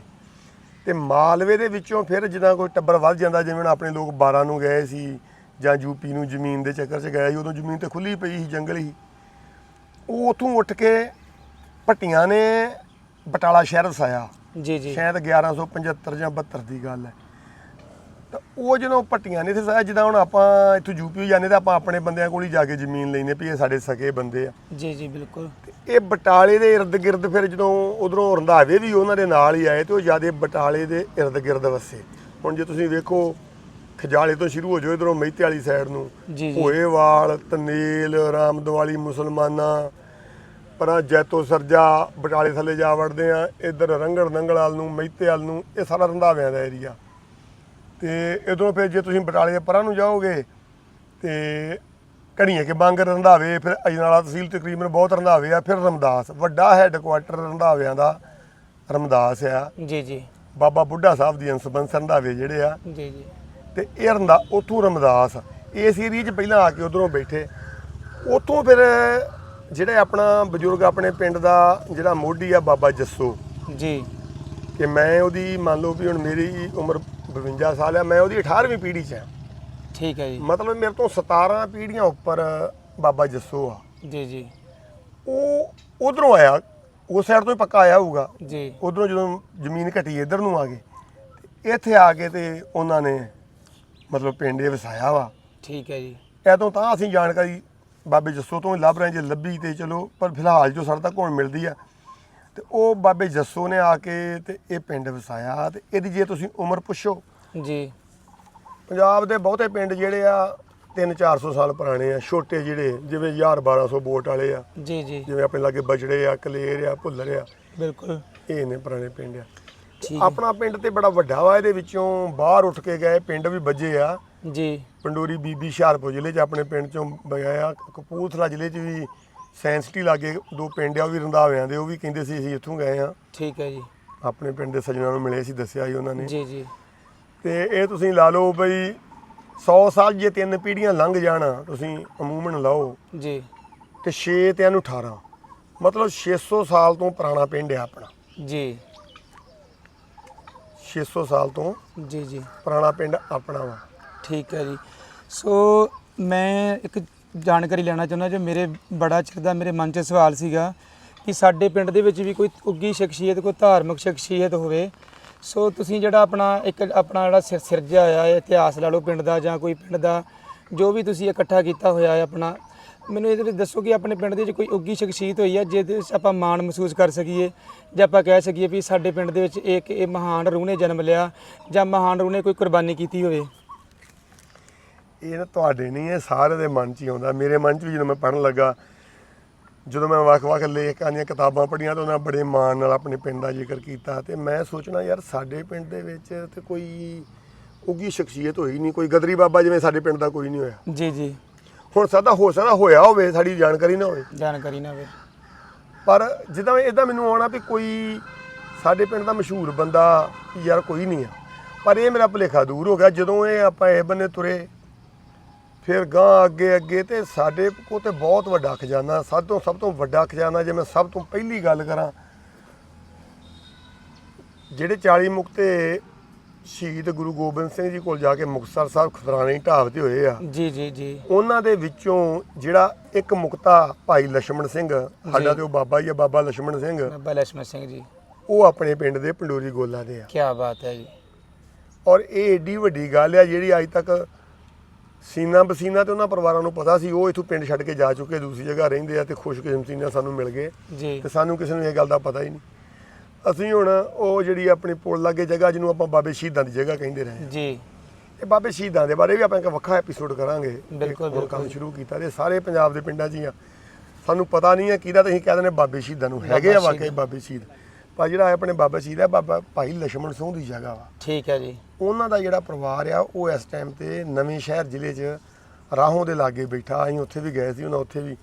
ਤੇ ਮਾਲਵੇ ਦੇ ਵਿੱਚੋਂ ਫਿਰ ਜਿੱਦਾਂ ਕੋਈ ਟੱਬਰ ਵੱਧ ਜਾਂਦਾ ਜਿਵੇਂ ਆਪਣੇ ਲੋਕ 12 ਨੂੰ ਗਏ ਸੀ ਜਾਂ ਯੂਪੀ ਨੂੰ ਜ਼ਮੀਨ ਦੇ ਚੱਕਰ 'ਚ ਗਏ ਸੀ ਉਦੋਂ ਜ਼ਮੀਨ ਤੇ ਖੁੱਲੀ ਪਈ ਸੀ ਜੰਗਲ ਸੀ ਉਹ ਉਥੋਂ ਉੱਠ ਕੇ ਭੱਟੀਆਂ ਨੇ ਬਟਾਲਾ ਸ਼ਹਿਰ ਵਸਾਇਆ। ਜੀ ਜੀ। ਸ਼ਾਇਦ 1175 ਜਾਂ 72 ਦੀ ਗੱਲ ਹੈ। ਤਾਂ ਉਹ ਜਦੋਂ ਭੱਟੀਆਂ ਨੇ ਇੱਥੇ ਵਸਾਇਆ ਜਿੱਦਾਂ ਹੁਣ ਆਪਾਂ ਇੱਥੋਂ ਯੂਪੀ ਜਾਂਦੇ ਤਾਂ ਆਪਾਂ ਆਪਣੇ ਬੰਦਿਆਂ ਕੋਲ ਹੀ ਜਾ ਕੇ ਜ਼ਮੀਨ ਲੈਨੇ ਵੀ ਇਹ ਸਾਡੇ ਸਕੇ ਬੰਦੇ ਆ। ਜੀ ਜੀ ਬਿਲਕੁਲ। ਇਹ ਬਟਾਲੇ ਦੇ ਇਰਦ ਗਿਰਦ ਫਿਰ ਜਦੋਂ ਉਧਰੋਂ ਰੰਧਾਵੇ ਵੀ ਉਹਨਾਂ ਦੇ ਨਾਲ ਹੀ ਆਏ ਤੇ ਉਹ ਜਿਆਦੇ ਬਟਾਲੇ ਦੇ ਇਰਦ ਗਿਰਦ ਵਸੇ। ਹੁਣ ਜੇ ਤੁਸੀਂ ਵੇਖੋ ਖਜਾਲੇ ਤੋਂ ਸ਼ੁਰੂ ਹੋ ਜਾਓ ਇਧਰੋਂ ਮਹਿਤੇ ਵਾਲੀ ਸਾਈਡ ਨੂੰ। ਜੀ ਜੀ। ਹੋਏਵਾਲ ਤਨੇਲ ਰਾਮਦਵਾਲੀ ਮੁਸਲਮਾਨਾਂ ਪਰਾਂ ਜੈਤੋ ਸਰਜਾ ਬਟਾਲੇ ਥੱਲੇ ਜਾ ਵੜਦੇ ਆ ਇਧਰ ਰੰਗੜ ਨੰਗਲ ਵਾਲ ਨੂੰ ਮਹਿਤੇ ਵਾਲ ਨੂੰ ਇਹ ਸਾਰਾ ਰੰਧਾਵਿਆਂ ਦਾ ਏਰੀਆ ਤੇ ਇਧਰੋਂ ਫਿਰ ਜੇ ਤੁਸੀਂ ਬਟਾਲੇ ਦੇ ਪਰਾਂ ਨੂੰ ਜਾਓਗੇ ਤੇ ਘੜੀਏ ਕੇ ਬੰਗ ਰੰਧਾਵੇ ਫਿਰ ਅਜਨਾਲਾ ਤਹਿਸੀਲ ਤਕਰੀਬਨ ਬਹੁਤ ਰੰਧਾਵੇ ਆ ਫਿਰ ਰਮਦਾਸ ਵੱਡਾ ਹੈੱਡਕੁਆਟਰ ਰੰਧਾਵਿਆਂ ਦਾ ਰਮਦਾਸ ਆ। ਜੀ ਜੀ। ਬਾਬਾ ਬੁੱਢਾ ਸਾਹਿਬ ਦੀ ਅੰਸਬੰਸ ਰੰਧਾਵੇ ਜਿਹੜੇ ਆ। ਜੀ ਜੀ। ਤੇ ਇਹ ਰੰਦਾ ਉਥੋਂ ਰਮਦਾਸ। ਇਸ ਏਰੀਏ 'ਚ ਪਹਿਲਾਂ ਆ ਕੇ ਉਧਰੋਂ ਬੈਠੇ। ਉਥੋਂ ਫਿਰ ਜਿਹੜੇ ਆਪਣਾ ਬਜ਼ੁਰਗ ਆਪਣੇ ਪਿੰਡ ਦਾ ਜਿਹੜਾ ਮੋਢੀ ਆ ਬਾਬਾ ਜੱਸੋ। ਜੀ। ਕਿ ਮੈਂ ਉਹਦੀ ਮੰਨ ਲਓ ਵੀ ਹੁਣ ਮੇਰੀ ਉਮਰ 52 ਸਾਲ ਆ ਮੈਂ ਉਹਦੀ 18ਵੀਂ ਪੀੜ੍ਹੀ 'ਚ ਆ। ਠੀਕ ਹੈ ਜੀ। ਮਤਲਬ ਮੇਰੇ ਤੋਂ 17 ਪੀੜ੍ਹੀਆਂ ਉੱਪਰ ਬਾਬਾ ਜੱਸੋ ਆ। ਜੀ ਜੀ। ਉਹ ਉਧਰੋਂ ਆਇਆ। ਉਸ ਸਾਈਡ ਤੋਂ ਹੀ ਪੱਕਾ ਆਇਆ ਹੋਊਗਾ। ਜੀ। ਉਧਰੋਂ ਜਦੋਂ ਜ਼ਮੀਨ ਘਟੀ ਇੱਧਰ ਨੂੰ ਆ ਗਏ। ਇੱਥੇ ਆ ਕੇ ਤੇ ਉਹਨਾਂ ਨੇ ਮਤਲਬ ਪਿੰਡ ਇਹ ਵਸਾਇਆ ਵਾ। ਠੀਕ ਹੈ ਜੀ। ਐਦੋਂ ਤਾਂ ਅਸੀਂ ਜਾਣਕਾਰੀ ਬਾਬੇ ਜੱਸੋ ਤੋਂ ਲੱਭ ਰਹੇ ਜੇ ਲੱਭੀ ਤੇ ਚਲੋ ਪਰ ਫਿਲਹਾਲ ਜੋ ਸਾਡੇ ਤੱਕ ਹੁਣ ਮਿਲਦੀ ਆ। ਤੇ ਉਹ ਬਾਬੇ ਜੱਸੋ ਨੇ ਆ ਕੇ ਤੇ ਇਹ ਪਿੰਡ ਵਸਾਇਆ ਤੇ ਇਹਦੀ ਜੇ ਤੁਸੀਂ ਉਮਰ ਪੁੱਛੋ। ਜੀ। ਪੰਜਾਬ ਦੇ ਬਹੁਤੇ ਪਿੰਡ ਜਿਹੜੇ ਆ 3-400 ਸਾਲ ਪੁਰਾਣੇ ਆ ਛੋਟੇ ਜਿਹੜੇ ਜਿਵੇਂ 1000-1200 ਵੋਟ ਵਾਲੇ ਆ। ਜੀ ਜੀ। ਜਿਵੇਂ ਆਪਣੇ ਲਾਗੇ ਬਜੜੇ ਆ ਕਲੇਰ ਆ ਭੁੱਲਰ ਆ। ਬਿਲਕੁਲ। ਇਹ ਨੇ ਪੁਰਾਣੇ ਪਿੰਡ ਆ। ਆਪਣਾ ਪਿੰਡ ਤੇ ਬੜਾ ਵੱਡਾ ਵਾ ਇਹਦੇ ਵਿੱਚੋਂ ਬਾਹਰ ਉੱਠ ਕੇ ਗਏ ਪਿੰਡ ਵੀ ਵੱਜੇ ਆ। ਜੀ। ਪੰਡੋਰੀ ਬੀਬੀ ਹੁਸ਼ਿਆਰਪੁਰ ਜ਼ਿਲ੍ਹੇ 'ਚ ਆਪਣੇ ਪਿੰਡ ਚੋਂ ਗਿਆ ਆ। ਕਪੂਰਥਲਾ ਜ਼ਿਲ੍ਹੇ 'ਚ ਵੀ ਸਾਇੰਸ ਸਿਟੀ ਲਾਗੇ ਦੋ ਪਿੰਡ ਆ ਉਹ ਵੀ ਰੰਧਾਵਿਆਂ ਦੇ ਉਹ ਵੀ ਕਹਿੰਦੇ ਸੀ ਅਸੀਂ ਇੱਥੋਂ ਗਏ ਆ। ਠੀਕ ਹੈ ਜੀ। ਆਪਣੇ ਪਿੰਡ ਦੇ ਸੱਜਣਾਂ ਨੂੰ ਮਿਲੇ ਸੀ ਦੱਸਿਆ ਸੀ ਉਹਨਾਂ ਨੇ। ਜੀ ਜੀ। ਤੇ ਇਹ ਤੁਸੀਂ ਲਾ ਲਓ ਬਈ 100 ਸਾਲ ਜੇ ਤਿੰਨ ਪੀੜ੍ਹੀਆਂ ਲੰਘ ਜਾਣ ਤੁਸੀਂ ਅਮੂਮਨ ਲਾਓ। ਜੀ। ਤੇ 6 ਤੇ ਇਹਨੂੰ 18 ਮਤਲਬ 600 ਸਾਲ ਤੋਂ ਪੁਰਾਣਾ ਪਿੰਡ ਆ ਆਪਣਾ। ਜੀ। 600 ਸਾਲ ਤੋਂ ਜੀ ਜੀ। ਪੁਰਾਣਾ ਪਿੰਡ ਆਪਣਾ ਵਾ। ਠੀਕ ਹੈ ਜੀ। ਸੋ ਮੈਂ ਇੱਕ ਜਾਣਕਾਰੀ ਲੈਣਾ ਚਾਹੁੰਦਾ ਜੋ ਮੇਰੇ ਬੜਾ ਚਿਰ ਦਾ ਮੇਰੇ ਮਨ 'ਚ ਸਵਾਲ ਸੀਗਾ ਕਿ ਸਾਡੇ ਪਿੰਡ ਦੇ ਵਿੱਚ ਵੀ ਕੋਈ ਉੱਗੀ ਸ਼ਖਸੀਅਤ ਕੋਈ ਧਾਰਮਿਕ ਸ਼ਖਸੀਅਤ ਹੋਵੇ। ਸੋ ਤੁਸੀਂ ਜਿਹੜਾ ਆਪਣਾ ਇੱਕ ਆਪਣਾ ਜਿਹੜਾ ਸਿਰ ਸਿਰਜਿਆ ਹੋਇਆ ਹੈ ਇਤਿਹਾਸ ਲਾ ਲਓ ਪਿੰਡ ਦਾ ਜਾਂ ਕੋਈ ਪਿੰਡ ਦਾ ਜੋ ਵੀ ਤੁਸੀਂ ਇਕੱਠਾ ਕੀਤਾ ਹੋਇਆ ਹੈ ਆਪਣਾ ਮੈਨੂੰ ਇਹਦੇ ਵਿੱਚ ਦੱਸੋ ਕਿ ਆਪਣੇ ਪਿੰਡ ਦੇ ਵਿੱਚ ਕੋਈ ਉੱਗੀ ਸ਼ਖਸੀਅਤ ਹੋਈ ਹੈ ਜਿਹਦੇ ਵਿੱਚ ਆਪਾਂ ਮਾਣ ਮਹਿਸੂਸ ਕਰ ਸਕੀਏ ਜਾਂ ਆਪਾਂ ਕਹਿ ਸਕੀਏ ਵੀ ਸਾਡੇ ਪਿੰਡ ਦੇ ਵਿੱਚ ਇੱਕ ਇਹ ਮਹਾਨ ਰੂਹ ਨੇ ਜਨਮ ਲਿਆ ਜਾਂ ਮਹਾਨ ਰੂਹ ਨੇ ਕੋਈ ਕੁਰਬਾਨੀ ਕੀਤੀ ਹੋਵੇ? ਇਹ ਨਾ ਤੁਹਾਡੇ ਨਹੀਂ ਇਹ ਸਾਰੇ ਦੇ ਮਨ 'ਚ ਹੀ ਆਉਂਦਾ। ਮੇਰੇ ਮਨ 'ਚ ਵੀ ਜਦੋਂ ਮੈਂ ਪੜਨ ਲੱਗਾ ਜਦੋਂ ਮੈਂ ਵੱਖ-ਵੱਖ ਲੇਖਕਾਂ ਦੀਆਂ ਕਿਤਾਬਾਂ ਪੜ੍ਹੀਆਂ ਤਾਂ ਉਹਨਾਂ ਬੜੇ ਮਾਣ ਨਾਲ ਆਪਣੇ ਪਿੰਡ ਦਾ ਜ਼ਿਕਰ ਕੀਤਾ ਤੇ ਮੈਂ ਸੋਚਣਾ ਯਾਰ ਸਾਡੇ ਪਿੰਡ ਦੇ ਵਿੱਚ ਤੇ ਕੋਈ ਉੱਗੀ ਸ਼ਖਸੀਅਤ ਹੋਈ ਨਹੀਂ ਕੋਈ ਗਦਰੀ ਬਾਬਾ ਜਿਵੇਂ ਸਾਡੇ ਪਿੰਡ ਦਾ ਕੋਈ ਨਹੀਂ ਹੋਇਆ। ਜੀ ਜੀ। ਹੁਣ ਸਦਾ ਹੋ ਸਕਦਾ ਹੋਇਆ ਹੋਵੇ ਸਾਡੀ ਜਾਣਕਾਰੀ ਨਾ ਹੋਵੇ। ਜਾਣਕਾਰੀ ਨਾ ਹੋਵੇ। ਪਰ ਜਿੱਦਾਂ ਇਦਾਂ ਮੈਨੂੰ ਆਉਣਾ ਵੀ ਕੋਈ ਸਾਡੇ ਪਿੰਡ ਦਾ ਮਸ਼ਹੂਰ ਬੰਦਾ ਯਾਰ ਕੋਈ ਨਹੀਂ ਆ। ਪਰ ਇਹ ਮੇਰਾ ਭੁਲੇਖਾ ਦੂਰ ਹੋ ਗਿਆ ਜਦੋਂ ਇਹ ਆਪਾਂ ਇਹ ਬੰਨੇ ਤੁਰੇ ਫਿਰ ਗਾਂ ਅੱਗੇ ਅੱਗੇ ਤੇ ਸਾਡੇ ਕੋਲ ਤੇ ਬਹੁਤ ਵੱਡਾ ਖਜ਼ਾਨਾ ਸਭ ਤੋਂ ਸਭ ਤੋਂ ਵੱਡਾ ਖਜ਼ਾਨਾ ਜੇ ਮੈਂ ਸਭ ਤੋਂ ਪਹਿਲੀ ਗੱਲ ਕਰਾਂ ਜਿਹੜੇ 40 ਮੁਕਤੇ ਸ਼ਹੀਦ ਗੁਰੂ ਗੋਬਿੰਦ ਸਿੰਘ ਜੀ ਕੋਲ ਜਾ ਕੇ ਮੁਕਤਸਰ ਸਾਹਿਬ ਖਦਰਾਣੇ ਢਾਬਦੇ ਹੋਏ ਆ। ਜੀ ਜੀ ਜੀ। ਉਹਨਾਂ ਦੇ ਵਿੱਚੋਂ ਜਿਹੜਾ ਇੱਕ ਮੁਕਤਾ ਭਾਈ ਲਛਮਣ ਸਿੰਘ ਸਾਡਾ ਤੇ ਉਹ ਬਾਬਾ ਹੀ ਆ ਬਾਬਾ ਲਛਮਣ ਸਿੰਘ। ਬਾਬਾ ਲਛਮਣ ਸਿੰਘ ਜੀ। ਉਹ ਆਪਣੇ ਪਿੰਡ ਦੇ ਪੰਡੋਰੀ ਗੋਲਾ ਦੇ ਆ। ਕੀ ਬਾਤ ਹੈ ਜੀ। ਔਰ ਇਹ ਏਡੀ ਵੱਡੀ ਗੱਲ ਆ ਜਿਹੜੀ ਅੱਜ ਤੱਕ ਸੀਨਾ ਬਸੀਨਾ ਤੇ ਉਹਨਾਂ ਪਰਿਵਾਰਾਂ ਨੂੰ ਪਤਾ ਸੀ ਉਹ ਇਥੋਂ ਪਿੰਡ ਛੱਡ ਕੇ ਜਾ ਚੁੱਕੇ ਦੂਸਰੀ ਜਗ੍ਹਾ ਰਹਿੰਦੇ ਆ ਤੇ ਖੁਸ਼ਕਿਸਮਤੀ ਨਾਲ ਸਾਨੂੰ ਮਿਲ ਗਏ। ਤੇ ਸਾਨੂੰ ਕਿਸੇ ਨੂੰ ਇਹ ਗੱਲ ਦਾ ਪਤਾ ਹੀ ਨਹੀਂ। ਅਸੀਂ ਹੁਣ ਉਹ ਜਿਹੜੀ ਆਪਣੀ ਪੁਲ ਲਾਗੇ ਜਗ੍ਹਾ ਜਿਹਨੂੰ ਆਪਾਂ ਬਾਬੇ ਸ਼ਹੀਦਾਂ ਦੀ ਜਗ੍ਹਾ ਕਹਿੰਦੇ ਰਹੇ ਜੀ। ਇਹ ਬਾਬੇ ਸ਼ਹੀਦਾਂ ਦੇ ਬਾਰੇ ਵੀ ਆਪਾਂ ਇੱਕ ਵੱਖਰਾ ਐਪੀਸੋਡ ਕਰਾਂਗੇ। ਬਿਲਕੁਲ, ਇਹ ਹੁਣ ਕੰਮ। ਸ਼ੁਰੂ ਕੀਤਾ ਤੇ ਸਾਰੇ ਪੰਜਾਬ ਦੇ ਪਿੰਡਾਂ 'ਚ ਹੀ ਆ ਸਾਨੂੰ ਪਤਾ ਨਹੀਂ ਹੈ ਕਿਹਦਾ ਤੇ ਅਸੀਂ ਕਹਿੰਦੇ ਨੇ ਬਾਬੇ ਸ਼ਹੀਦਾਂ ਨੂੰ। ਹੈਗੇ ਆ ਬਾਬਾ ਵਾਕਈ ਬਾਬੇ ਸ਼ਹੀਦ। ਪਰ ਜਿਹੜਾ ਆਪਣੇ ਬਾਬਾ ਸ਼ਹੀਦ ਹੈ ਬਾਬਾ ਭਾਈ ਲਛਮਣ ਸਿੰਘ ਦੀ ਜਗ੍ਹਾ ਵਾ। ਠੀਕ ਹੈ ਜੀ। ਉਹਨਾਂ ਦਾ ਜਿਹੜਾ ਪਰਿਵਾਰ ਆ ਉਹ ਇਸ ਟਾਈਮ ਤੇ ਨਵੇਂ ਸ਼ਹਿਰ ਜ਼ਿਲ੍ਹੇ 'ਚ ਰਾਹੋਂ ਦੇ ਲਾਗੇ ਬੈਠਾ। ਅਸੀਂ ਉੱਥੇ ਵੀ ਗਏ ਸੀ ਉਹਨਾਂ ਉੱਥੇ ਵੀ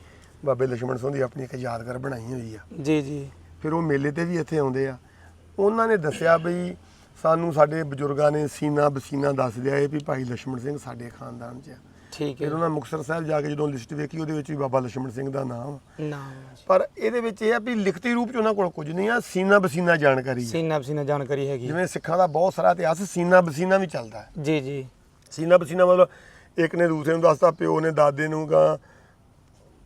ਬਾਬੇ ਲਛਮਣ ਸਿੰਘ ਦੀ ਆਪਣੀ ਇੱਕ ਯਾਦਗਾਰ ਬਣਾਈ ਹੋਈ ਆ। ਜੀ ਜੀ। ਫਿਰ ਉਹ ਮੇਲੇ ਤੇ ਵੀ ਇੱਥੇ ਆਉਂਦੇ ਆ। ਉਹਨਾਂ ਨੇ ਦੱਸਿਆ ਵੀ ਸਾਨੂੰ ਸਾਡੇ ਬਜ਼ੁਰਗਾਂ ਨੇ ਸੀਨਾ ਬਸੀਨਾ ਦੱਸ ਦਿਆ ਇਹ ਵੀ ਭਾਈ ਲਛਮਣ ਸਿੰਘ ਸਾਡੇ ਖਾਨਦਾਨ 'ਚ ਆ। ਠੀਕ ਫਿਰ ਹੈ ਉਹਨਾਂ ਮੁਕਤਸਰ ਸਾਹਿਬ ਜਾ ਕੇ ਜਦੋਂ ਲਿਸਟ ਵੇਖੀ ਉਹਦੇ ਵਿੱਚ ਵੀ ਬਾਬਾ ਲਛਮਣ ਸਿੰਘ ਦਾ ਨਾਮ। ਨਾਮ ਪਰ ਇਹਦੇ ਵਿੱਚ ਇਹ ਆ ਵੀ ਲਿਖਤੀ ਰੂਪ 'ਚ ਉਹਨਾਂ ਕੋਲ ਕੁਝ ਨਹੀਂ ਆ ਸੀਨਾ ਬਸੀਨਾ ਜਾਣਕਾਰੀ। ਸੀਨਾ ਬਸੀਨਾ ਜਾਣਕਾਰੀ ਹੈਗੀ। ਜਿਵੇਂ ਸਿੱਖਾਂ ਦਾ ਬਹੁਤ ਸਾਰਾ ਇਤਿਹਾਸ ਸੀਨਾ ਬਸੀਨਾ ਵੀ ਚੱਲਦਾ। ਹੈ ਜੀ ਜੀ। ਸੀਨਾ ਬਸੀਨਾ ਮਤਲਬ ਇੱਕ ਨੇ ਦੂਸਰੇ ਨੂੰ ਦੱਸਤਾ ਪਿਓ ਨੇ ਦਾਦੇ ਨੂੰ ਗਾ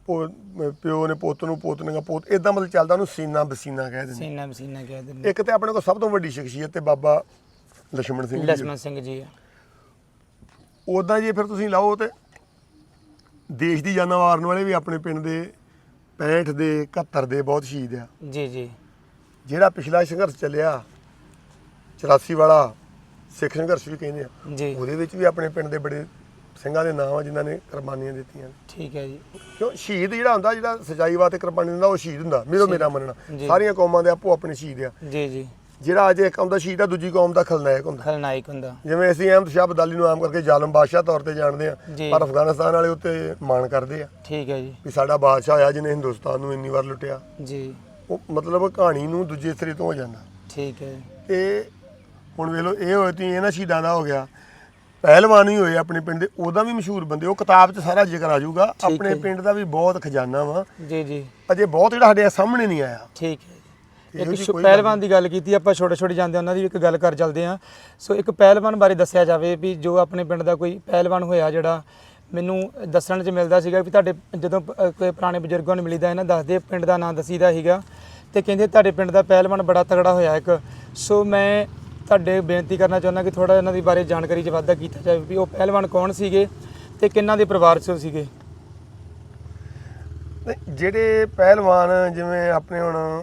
ਪਿਓ ਨੇ ਪੁੱਤ ਨੂੰ ਪੁੱਤ ਨੇ ਪੁੱਤ ਇਦਾਂ ਮਤਲਬ ਚੱਲਦਾ ਉਹਨੂੰ ਸੀਨਾ ਬਸੀਨਾ ਕਹਿ ਦਿੰਦੇ। ਸੀਨਾ ਬਸੀਨਾ ਕਹਿ ਦਿੰਦੇ। ਇੱਕ ਤੇ ਆਪਣੇ ਕੋਲ ਸਭ ਤੋਂ ਵੱਡੀ ਸ਼ਖਸੀਅਤ ਤੇ ਬਾਬਾ ਲਛਮਣ ਸਿੰਘ ਜੀ ਲਛਮਣ ਸਿੰਘ ਜੀ ਉਦਾਂ ਜੇ ਫਿਰ ਤੁਸੀਂ ਲਾਓ ਤੇ ਦੇਸ਼ ਦੀ ਜਾਨਾਂ ਵਾਰਨ ਵਾਲੇ ਵੀ ਆਪਣੇ ਪਿੰਡ ਦੇ 65 ਦੇ 71 ਦੇ ਬਹੁਤ ਸ਼ਹੀਦ ਆ। ਜੀ ਜੀ। ਜਿਹੜਾ ਪਿਛਲਾ ਸੰਘਰਸ਼ ਚੱਲਿਆ 84 ਵਾਲਾ ਸਿੱਖ ਸੰਘਰਸ਼ ਵੀ ਕਹਿੰਦੇ ਆ ਜੀ। ਉਹਦੇ ਵਿੱਚ ਵੀ ਆਪਣੇ ਪਿੰਡ ਦੇ ਬੜੇ ਸਿੰਘਾਂ ਦੇ ਨਾਮ ਆ ਜਿਨ੍ਹਾਂ ਨੇ ਕੁਰਬਾਨੀਆਂ ਦਿੱਤੀਆਂ। ਠੀਕ ਹੈ ਜੀ। ਕਿਉਂ? ਸ਼ਹੀਦ ਜਿਹੜਾ ਹੁੰਦਾ ਜਿਹੜਾ ਸਚਾਈ ਵਾਸਤੇ ਕੁਰਬਾਨੀ ਦਿੰਦਾ ਉਹ ਸ਼ਹੀਦ ਹੁੰਦਾ। ਮੇਰੋ ਮੇਰਾ ਮੰਨਣਾ। ਜੀ। ਸਾਰੀਆਂ ਕੌਮਾਂ ਦੇ ਆਪੋ ਆਪਣੇ ਸ਼ਹੀਦ ਆ। ਜੀ ਜੀ। ਜਿਹੜਾ ਅੱਜ ਇੱਕ ਆਉਂਦਾ ਸ਼ਹੀਦ ਆ ਦੂਜੀ ਕੌਮ ਦਾ ਖਲਨਾਇਕ ਹੁੰਦਾ। ਖਲਨਾਇਕ ਹੁੰਦਾ। ਜਿਵੇਂ ਅਸੀਂ ਅਹਿਮਦ ਸ਼ਾਹ ਅਬਦਾਲੀ ਨੂੰ ਆਮ ਕਰਕੇ ਜ਼ਾਲਮ ਬਾਦਸ਼ਾਹ ਤੌਰ ਤੇ ਜਾਣਦੇ ਆ ਜੀ। ਪਰ ਅਫਗਾਨਿਸਤਾਨ ਵਾਲੇ ਉੱਤੇ ਮਾਣ ਕਰਦੇ ਆ। ਠੀਕ ਹੈ ਜੀ। ਵੀ ਸਾਡਾ ਬਾਦਸ਼ਾਹ ਆਇਆ ਜਿਹਨੇ ਹਿੰਦੁਸਤਾਨ ਨੂੰ ਇੰਨੀ ਵਾਰ ਲੁੱਟਿਆ। ਜੀ। ਉਹ ਮਤਲਬ ਕਹਾਣੀ ਨੂੰ ਦੂਜੇ ਸਿਰੇ ਤੋਂ ਹੋ ਜਾਂਦਾ। ਠੀਕ ਹੈ। ਤੇ ਹੁਣ ਵੇਖ ਲਓ ਇਹ ਹੋਏ ਤੀ ਇਹਨਾਂ ਸ਼ਹੀਦਾਂ ਦਾ ਹੋ ਗਿਆ। ਪਹਿਲਵਾਨ ਹੀ ਹੋਏ ਆਪਣੇ ਪਿੰਡ ਦੇ ਉਹਦਾ ਵੀ ਮਸ਼ਹੂਰ ਬੰਦੇ ਉਹ ਕਿਤਾਬ 'ਚ ਸਾਰਾ ਜ਼ਿਕਰ ਆ ਜਾਊਗਾ। ਆਪਣੇ। ਪਿੰਡ ਦਾ ਵੀ ਬਹੁਤ ਖਜ਼ਾਨਾ ਵਾ। ਜੀ ਜੀ। ਅਜੇ ਬਹੁਤ ਜਿਹੜਾ ਸਾਡੇ ਸਾਹਮਣੇ ਨਹੀਂ ਆਇਆ। ਠੀਕ ਹੈ ਇੱਕ ਪਹਿਲਵਾਨ ਦੀ ਗੱਲ ਕੀਤੀ ਆਪਾਂ ਛੋਟੇ ਛੋਟੇ ਜਾਂਦੇ ਉਹਨਾਂ ਦੀ ਵੀ ਇੱਕ ਗੱਲ ਕਰ ਚੱਲਦੇ ਆ ਸੋ ਇੱਕ ਪਹਿਲਵਾਨ ਬਾਰੇ ਦੱਸਿਆ ਜਾਵੇ ਵੀ ਜੋ ਆਪਣੇ ਪਿੰਡ ਦਾ ਕੋਈ ਪਹਿਲਵਾਨ ਹੋਇਆ ਜਿਹੜਾ ਮੈਨੂੰ ਦੱਸਣ 'ਚ ਮਿਲਦਾ ਸੀਗਾ ਵੀ ਤੁਹਾਡੇ ਜਦੋਂ ਕੋਈ ਪੁਰਾਣੇ ਬਜ਼ੁਰਗਾਂ ਨੂੰ ਮਿਲੀਦਾ ਇਹਨਾਂ ਦੱਸਦੇ ਪਿੰਡ ਦਾ ਨਾਂ ਦੱਸੀਦਾ ਸੀਗਾ ਤੇ ਕਹਿੰਦੇ ਤੁਹਾਡੇ ਪਿੰਡ ਦਾ ਪਹਿਲਵਾਨ ਬੜਾ ਤਗੜਾ ਹੋਇਆ ਇੱਕ। ਸੋ ਮੈਂ ਤੁਹਾਡੇ ਬੇਨਤੀ ਕਰਨਾ ਚਾਹੁੰਦਾ ਕਿ ਥੋੜਾ ਇਹਨਾਂ ਦੀ ਬਾਰੇ ਜਾਣਕਾਰੀ 'ਚ ਵਾਧਾ ਕੀਤਾ ਜਾਵੇ ਵੀ ਉਹ ਪਹਿਲਵਾਨ ਕੌਣ ਸੀਗੇ ਤੇ ਕਿੰਨਾਂ ਦੇ ਪਰਿਵਾਰ 'ਚੋਂ ਸੀਗੇ? ਜਿਹੜੇ ਪਹਿਲਵਾਨ ਜਿਵੇਂ ਆਪਣੇ ਹੁਣ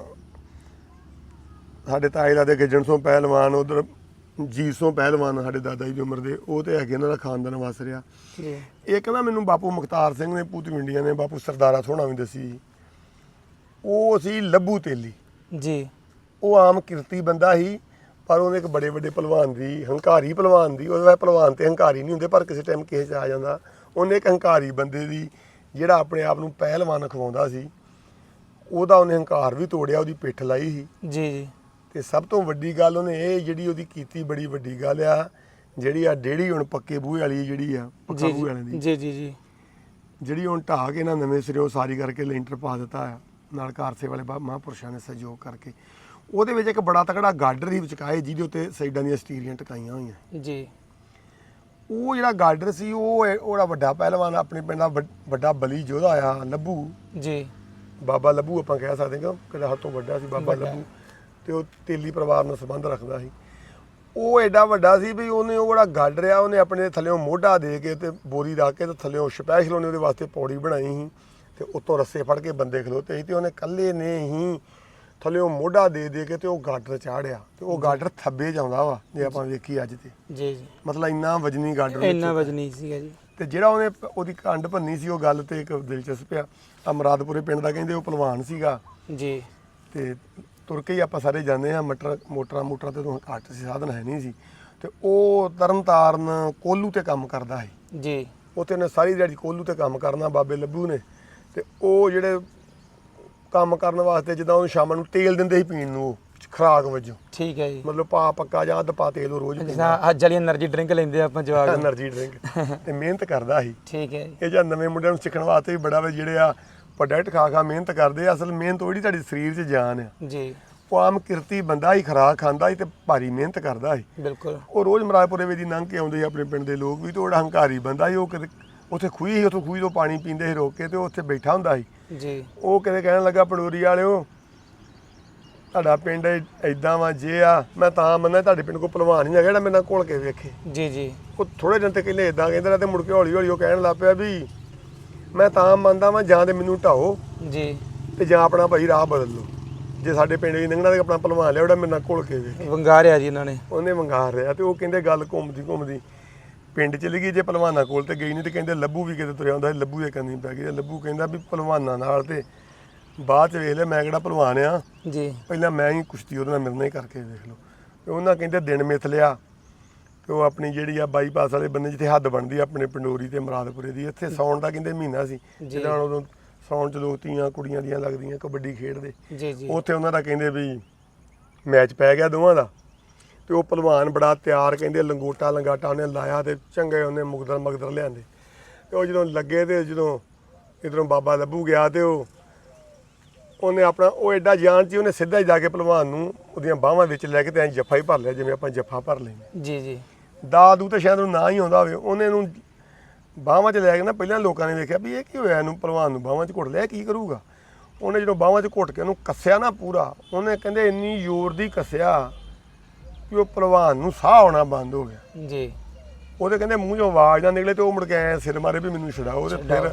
ਸਾਡੇ ਤਾਏ ਦਾਦੇ ਗੱਜਣ ਤੋਂ ਪਹਿਲਵਾਨ ਉਧਰ ਜੀਤ ਤੋਂ ਪਹਿਲਵਾਨ ਸਾਡੇ ਦਾਦਾ ਜੀ ਦੀ ਉਮਰ ਦੇ ਉਹ ਤੇ ਹੈਗੇ ਇਹਨਾਂ ਦਾ ਖਾਨਦਾਨ ਵਸ ਰਿਹਾ। ਜੀ। ਇੱਕ ਨਾ ਮੈਨੂੰ ਬਾਪੂ ਮੁਖਤਾਰ ਸਿੰਘ ਨੇ ਪੂਤਵਿੰਡੀਆਂ ਨੇ ਬਾਪੂ ਸਰਦਾਰਾ ਸੋਹਣਾ ਵੀ ਦੱਸੀ। ਉਹ ਸੀ ਲੱਭੂ ਤੇਲੀ। ਜੀ। ਉਹ ਆਮ ਕਿਰਤੀ ਬੰਦਾ ਸੀ। ਪਰ ਉਹਨੇ ਇੱਕ ਬੜੇ ਵੱਡੇ ਪਹਿਲਵਾਨ ਦੀ ਹੰਕਾਰੀ ਪਹਿਲਵਾਨ ਦੀ ਉਹਦੇ ਪਹਿਲਵਾਨ ਤੇ ਹੰਕਾਰੀ ਨਹੀਂ ਹੁੰਦੇ ਪਰ ਕਿਸੇ ਟਾਈਮ ਕਿਸੇ 'ਚ ਆ ਜਾਂਦਾ। ਉਹਨੇ ਇੱਕ ਹੰਕਾਰੀ ਬੰਦੇ ਦੀ ਜਿਹੜਾ ਆਪਣੇ ਆਪ ਨੂੰ ਪਹਿਲਵਾਨ ਖਵਾਉਂਦਾ ਸੀ ਉਹਦਾ ਉਹਨੇ ਹੰਕਾਰ ਵੀ ਤੋੜਿਆ ਉਹਦੀ ਪਿੱਠ ਲਾਈ ਸੀ। ਜੀ ਜੀ। ਤੇ ਸਭ ਤੋਂ ਵੱਡੀ ਗੱਲ ਉਹਨੇ ਇਹ ਜਿਹੜੀ ਉਹਦੀ ਕੀਤੀ ਬੜੀ ਵੱਡੀ ਗੱਲ ਆ ਜਿਹੜੀ ਆ ਡੇੜੀ ਹੁਣ ਪੱਕੇ ਬੂਹੇ ਵਾਲੀ ਜਿਹੜੀ ਆ ਪੱਕਾ ਬੂਹੇ ਵਾਲੀ ਦੀ। ਜੀ ਜੀ ਜੀ। ਜਿਹੜੀ ਹੁਣ ਢਾਹ ਕੇ ਨਾ ਨਵੇਂ ਸਿਰੇ ਉਹ ਸਾਰੀ ਕਰਕੇ ਲੈਂਟਰ ਪਾ ਦਿੱਤਾ ਆ ਨਾਲ ਕਾਰਸੇ ਵਾਲੇ ਮਹਾਂਪੁਰਸ਼ਾਂ ਨੇ ਸਹਿਯੋਗ ਕਰਕੇ। ਉਹਦੇ ਵਿੱਚ ਇੱਕ ਬੜਾ ਤਕੜਾ ਗਾਰਡਰ ਹੀ ਵਿਚਕਾਏ ਜਿਹਦੇ ਉੱਤੇ ਸਾਈਡਾਂ ਦੀਆਂ ਸਟੀਰੀਆਂ ਟਕਾਈਆਂ ਹੋਈਆਂ। ਜੀ। ਉਹ ਜਿਹੜਾ ਗਾਰਡਰ ਸੀ ਉਹ ਉਹਦਾ ਵੱਡਾ ਪਹਿਲਵਾਨ ਆਪਣੇ ਪਿੰਡ ਦਾ ਵੱਡ- ਬਲੀ ਯੋਧਾ ਆ ਲੱਭੂ। ਜੀ। ਬਾਬਾ ਲੱਭੂ ਆਪਾਂ ਕਹਿ ਸਕਦੇ ਹਾਂ ਕਿ ਹੱਥ ਤੋਂ ਵੱਡਾ ਸੀ ਬਾਬਾ। ਲੱਭੂ। ਤੇ ਉਹ ਤੇਲੀ ਪਰਿਵਾਰ ਨਾਲ ਸੰਬੰਧ ਰੱਖਦਾ ਸੀ। ਉਹ ਐਡਾ ਵੱਡਾ ਸੀ ਵੀ ਉਹਨੇ ਉਹ ਜਿਹੜਾ ਗਾਰਡਰ ਆ ਉਹਨੇ ਆਪਣੇ ਥੱਲੇੋਂ ਮੋਢਾ ਦੇ ਕੇ ਤੇ ਬੋਰੀ ਰੱਖ ਕੇ ਤੇ ਥੱਲੇੋਂ ਸਪੈਸ਼ਲ ਉਹਨੇ ਉਹਦੇ ਵਾਸਤੇ ਪੌੜੀ ਬਣਾਈ ਸੀ ਤੇ ਉੱਤੋਂ ਰੱਸੇ ਫੜ ਕੇ ਬੰਦੇ ਖਲੋਤੇ ਸੀ ਤੇ ਉਹਨੇ ਇਕੱਲੇ ਨੇ ਹੀ ਥੱਲੇੋਂ ਮੋਢਾ ਦੇ ਦੇ ਕੇ ਤੇ ਉਹ ਗਾਰਡਰ ਚਾੜਿਆ ਤੇ ਉਹ ਗਾਰਡਰ ਥੱਬੇ ਜਾਂਦਾ ਵਾ ਜੇ ਆਪਾਂ ਵੇਖੀ ਅੱਜ ਤੇ। ਜੀ ਜੀ। ਮਤਲਬ ਇੰਨਾ ਵਜਨੀ ਗਾਰਡਰ ਵਿੱਚ ਇੰਨਾ ਵਜਨੀ ਸੀਗਾ ਜੀ। ਤੇ ਜਿਹੜਾ ਉਹਨੇ ਉਹਦੀ ਕੰਡ ਭੰਨੀ ਸੀ ਉਹ ਗੱਲ ਤੇ ਇੱਕ ਦਿਲਚਸਪ ਆ। ਅਮਰਾਦਪੁਰੇ ਪਿੰਡ ਦਾ ਕਹਿੰਦੇ ਉਹ ਪਹਿਲਵਾਨ ਸੀਗਾ। ਜੀ। ਤੇ ਤੁਰ ਕੇ ਹੀ ਆਪਾਂ ਸਾਰੇ ਜਾਂਦੇ ਹਾਂ ਮਟਰ ਮੋਟਰਾਂ ਮੋਟਰਾਂ ਤੇ ਤੋਂ ਘੱਟ ਸੀ ਸਾਧਨ ਹੈ ਨਹੀਂ ਸੀ। ਤੇ ਉਹ ਤਰਨਤਾਰਨ ਕੋਲੂ ਤੇ ਕੰਮ ਕਰਦਾ ਸੀ। ਜੀ। ਉੱਥੇ ਨੇ ਸਾਰੀ ਦਿਹਾੜੀ ਕੋਲੂ ਤੇ ਕੰਮ ਕਰਨਾ ਬਾਬੇ ਲੱਭੂ ਨੇ। ਤੇ ਉਹ ਜਿਹੜੇ ਕੰਮ ਕਰਨ ਵਾਸਤੇ ਜਿੱਦਾਂ ਉਹਨੂੰ ਸ਼ਾਮ ਨੂੰ ਤੇਲ ਦਿੰਦੇ ਸੀ ਪੀਣ ਨੂੰ ਉਹ ਖਰਾਕ ਵਜੋਂ। ਠੀਕ ਹੈ ਜੀ। ਮਤਲਬ ਪਾ ਪੱਕਾ ਜਾਂ ਅੱਧ ਪਾ ਤੇਲ ਉਹ ਰੋਜ਼ ਪੀਂਦਾ। ਜਿਸਾ ਅੱਜ ਵਾਲੀ એનર્ਜੀ ਡਰਿੰਕ ਲੈਂਦੇ ਆਪਾਂ ਜਵਾਗ એનર્ਜੀ ਡਰਿੰਕ ਤੇ ਮਿਹਨਤ ਕਰਦਾ ਸੀ। ਠੀਕ ਹੈ ਇਹ ਜਾਂ ਨਵੇਂ ਮੁੰਡਿਆਂ ਨੂੰ ਸਿੱਖਣ ਵਾਸਤੇ ਵੀ ਬੜਾ ਵੇ ਜਿਹੜੇ ਆ ਪ੍ਰੋਡਕਟ ਖਾ ਖਾ ਮਿਹਨਤ ਕਰਦੇ ਆ ਅਸਲ ਮਿਹਨਤ ਉਹੜੀ ਤੁਹਾਡੇ ਸਰੀਰ 'ਚ ਜਾਨ ਆ। ਜੀ। ਉਹ ਆਮ ਕਿਰਤੀ ਬੰਦਾ ਹੀ ਖਰਾਕ ਖਾਂਦਾ ਸੀ ਤੇ ਭਾਰੀ ਮਿਹਨਤ ਕਰਦਾ ਸੀ। ਬਿਲਕੁਲ। ਉਹ ਰੋਜ਼ ਮਰਾਜਪੁਰੇ ਵੇ ਦੀ ਲੰਘ ਕੇ ਆਉਂਦੇ ਸੀ ਆਪਣੇ ਪਿੰਡ ਦੇ ਲੋਕ ਵੀ ਤੇ ਉਹ ਹੰਕਾਰੀ ਬੰਦਾ ਸੀ ਉਹ ਕਿਤੇ ਉੱਥੇ ਖੂਹੀ ਸੀ ਉੱਥੋਂ ਖੂਹੀ ਤੋਂ ਪਾਣੀ ਪੀਂਦੇ ਸੀ ਰੋਕ ਕੇ ਤੇ ਉੱਥੇ ਬੈਠਾ ਹੁੰਦਾ ਸੀ। ਜੀ। ਉਹ ਕਿਤੇ ਕਹਿਣ ਲੱਗਾ ਪੜੋਰੀ ਵਾਲਿਓ ਤੁਹਾਡਾ ਪਿੰਡ ਐਦਾਂ ਵਾ ਜੇ ਆ ਮੈਂ ਤਾਂ ਮੰਨਦਾ ਤੁਹਾਡੇ ਪਿੰਡ ਕੋ ਪਹਿਲਵਾਨ ਹੀ ਹੈਗਾ ਜਿਹੜਾ ਮੇਰੇ ਨਾਲ ਘੁਲ ਕੇ ਵੇਖੇ। ਜੀ ਜੀ। ਉਹ ਥੋੜੇ ਦਿਨ ਤੇ ਕਹਿੰਦੇ ਇਦਾਂ ਕਹਿੰਦੇ ਤੇ ਮੁੜ ਕੇ ਹੌਲੀ ਹੌਲੀ ਉਹ ਕਹਿਣ ਲੱਗ ਪਿਆ ਵੀ ਮੈਂ ਤਾਂ ਮੰਨਦਾ ਵਾਂ ਜਾਂ ਤੇ ਮੈਨੂੰ ਢਾਓ ਜੀ। ਤੇ ਜਾਂ ਆਪਣਾ ਭਾਈ ਰਾਹ ਬਦਲ ਲਓ। ਜੇ ਸਾਡੇ ਪਿੰਡ ਵੀ ਲੰਘਣਾ ਤੇ ਆਪਣਾ ਪਹਿਲਵਾਨ ਲਿਆ ਜਿਹੜਾ ਮੇਰੇ ਨਾਲ ਘੁਲ ਕੇ ਵੇਖੇ। ਵੰਗਾਰਿਆ ਜੀ ਇਹਨਾਂ ਨੇ। ਉਹਨੇ ਵੰਗਾਰ ਤੇ ਉਹ ਕਹਿੰਦੇ ਗੱਲ ਘੁੰਮਦੀ ਘੁੰਮਦੀ ਪਿੰਡ ਚਲੀ ਗਈ ਜੇ ਪਹਿਲਵਾਨਾਂ ਕੋਲ ਤੇ ਗਈ ਨਹੀਂ ਤੇ ਕਹਿੰਦੇ ਲੱਭੂ ਵੀ ਕਿਤੇ ਤੁਰਿਆ ਹੁੰਦਾ ਸੀ, ਲੱਭੂ ਇਹ ਕਰਨੀ ਪੈ ਗਈ ਲੱਭੂ ਕਹਿੰਦਾ ਵੀ ਪਹਿਲਵਾਨਾਂ ਨਾਲ ਤੇ ਬਾਅਦ ਚ ਵੇਖ ਲਿਆ ਮੈਂ ਕਿਹੜਾ ਭਲਵਾਨ ਆ। ਜੀ। ਪਹਿਲਾਂ ਮੈਂ ਹੀ ਕੁਸ਼ਤੀ ਉਹਦੇ ਨਾਲ ਮਿਲਣਾ ਹੀ ਕਰਕੇ ਵੇਖ ਲਓ। ਤੇ ਉਹਨਾਂ ਕਹਿੰਦੇ ਦਿਨ ਮਿਥ ਲਿਆ ਤੇ ਉਹ ਆਪਣੀ ਜਿਹੜੀ ਆ ਬਾਈਪਾਸ ਵਾਲੇ ਬੰਨੇ ਜਿੱਥੇ ਹੱਦ ਬਣਦੀ ਆ ਆਪਣੇ ਪੰਡੋਰੀ ਤੇ ਮਰਾਦਪੁਰੇ ਦੀ ਇੱਥੇ ਸੌਣ ਦਾ ਕਹਿੰਦੇ ਮਹੀਨਾ ਸੀ। ਜੀ। ਜਿਹਨਾਂ ਨਾਲ ਉਦੋਂ ਸੌਣ ਚ ਲੋਕ ਤੀਆਂ ਕੁੜੀਆਂ ਦੀਆਂ ਲੱਗਦੀਆਂ ਕਬੱਡੀ ਖੇਡਦੇ। ਜੀ ਜੀ। ਉੱਥੇ ਉਹਨਾਂ ਦਾ ਕਹਿੰਦੇ ਵੀ ਮੈਚ ਪੈ ਗਿਆ ਦੋਵਾਂ ਦਾ। ਤੇ ਉਹ ਪਹਿਲਵਾਨ ਬੜਾ ਤਿਆਰ ਕਹਿੰਦੇ ਲੰਗੋਟਾ ਲੰਗਾਟਾ ਉਹਨੇ ਲਾਇਆ ਤੇ ਚੰਗੇ ਉਹਨੇ ਮੁਗਦਰ ਮਗਦਰ ਲਿਆਂਦੇ। ਤੇ ਉਹ ਜਦੋਂ ਲੱਗੇ ਤੇ ਜਦੋਂ ਇਧਰੋਂ ਬਾਬਾ ਲੱਭੂ ਗਿਆ ਤੇ ਉਹ ਉਹਨੇ ਆਪਣਾ ਉਹ ਐਡਾ ਜਾਨ ਸੀ ਉਹਨੇ ਸਿੱਧਾ ਹੀ ਜਾ ਕੇ ਪਹਿਲਵਾਨ ਨੂੰ ਉਹਦੀਆਂ ਬਾਹਾਂ ਵਿੱਚ ਲੈ ਕੇ ਤੇ ਐਂ ਜੱਫਾ ਹੀ ਭਰ ਲਿਆ ਜਿਵੇਂ ਆਪਾਂ ਜੱਫਾ ਭਰ ਲੈਂਦੇ ਜੀ ਜੀ। ਦਾਦੂ ਤਾਂ ਸ਼ਾਇਦ ਉਹਨੂੰ ਨਾ ਹੀ ਆਉਂਦਾ ਹੋਵੇ ਉਹਨੇ ਇਹਨੂੰ ਬਾਹਾਂ 'ਚ ਲੈ ਕੇ ਨਾ ਪਹਿਲਾਂ ਲੋਕਾਂ ਨੇ ਵੇਖਿਆ ਵੀ ਇਹ ਕੀ ਹੋਇਆ ਇਹਨੂੰ ਪਹਿਲਵਾਨ ਨੂੰ ਬਾਹਾਂ 'ਚ ਘੁੱਟ ਲਿਆ ਕੀ ਕਰੂਗਾ? ਉਹਨੇ ਜਦੋਂ ਬਾਹਾਂ 'ਚ ਘੁੱਟ ਕੇ ਉਹਨੂੰ ਕੱਸਿਆ ਨਾ ਪੂਰਾ ਉਹਨੇ ਕਹਿੰਦੇ ਇੰਨੀ ਜ਼ੋਰ ਦੀ ਕੱਸਿਆ ਕਿ ਉਹ ਪਹਿਲਵਾਨ ਨੂੰ ਸਾਹ ਆਉਣਾ ਬੰਦ ਹੋ ਗਿਆ। ਜੀ। ਉਹਦੇ ਕਹਿੰਦੇ ਮੂੰਹ 'ਚੋਂ ਆਵਾਜ਼ ਨਾ ਨਿਕਲੇ ਤੇ ਉਹ ਮੁੜ ਕੇ ਐਂ ਸਿਰ ਮਾਰੇ ਵੀ ਮੈਨੂੰ ਛਡਾਓ ਤੇ ਫਿਰ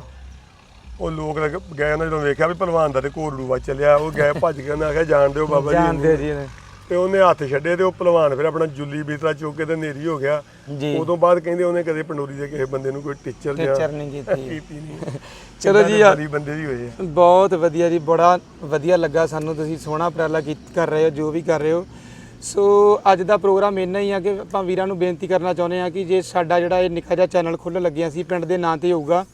ਉਹ ਲੋਕ ਲੱਗ- ਗਏ ਉਹਨਾਂ ਜਦੋਂ ਵੇਖਿਆ ਵੀ ਪਹਿਲਵਾਨ ਦਾ ਤੇ ਵਾ ਚੱਲਿਆ ਉਹ ਗਏ ਭੱਜ ਕੇ ਉਹਨੇ ਆਖਿਆ ਜਾਣ ਦਿਓ ਬਾਬਾ ਜੀ ਇਹਨੂੰ। ਜਾਣਦੇ ਜੀ ਨੇ ਤੇ ਉਹਨੇ ਹੱਥ ਛੱਡੇ ਤੇ ਉਹ ਪਹਿਲਵਾਨ ਫਿਰ ਆਪਣਾ ਜੁੱਲੀ ਬੀਤਰਾ ਚੁੱਕ ਕੇ ਤੇ ਨੇਰੀ ਹੋ ਗਿਆ। ਜੀ। ਉਦੋਂ ਬਾਅਦ ਕਹਿੰਦੇ ਉਹਨੇ ਕਦੇ ਪੰਡੋਰੀ ਦੇ ਕਿਸੇ ਬੰਦੇ ਨੂੰ ਕੋਈ ਟੀਚਰ ਜਾਂ ਟੀਚਰ ਨਹੀਂ ਕੀਤੀ। ਚਲੋ ਜੀ ਆ- ਬੜੀ ਬੰਦੇ ਵੀ ਹੋਏ ਬਹੁਤ ਵਧੀਆ ਜੀ ਬੜਾ ਵਧੀਆ ਲੱਗਾ ਸਾਨੂੰ ਤੁਸੀਂ ਸੋਹਣਾ ਉਪਰਾਲਾ ਕੀ ਕਰ ਰਹੇ ਹੋ ਜੋ ਵੀ ਕਰ ਰਹੇ ਹੋ। ਸੋ ਅੱਜ ਦਾ ਪ੍ਰੋਗਰਾਮ ਇੰਨਾ ਹੀ ਆ ਕਿ ਆਪਾਂ ਵੀਰਾਂ ਨੂੰ ਬੇਨਤੀ ਕਰਨਾ ਚਾਹੁੰਦੇ ਆ ਕਿ ਜੇ ਸਾਡਾ ਜਿਹੜਾ ਇਹ ਨਿੱਕਾ ਜਿਹਾ ਚੈਨਲ ਖੁੱਲ੍ਹ ਲੱਗਿਆ ਸੀ, ਪਿੰਡ ਦੇ ਨਾਂ ਤੇ ਹੋਊਗਾ,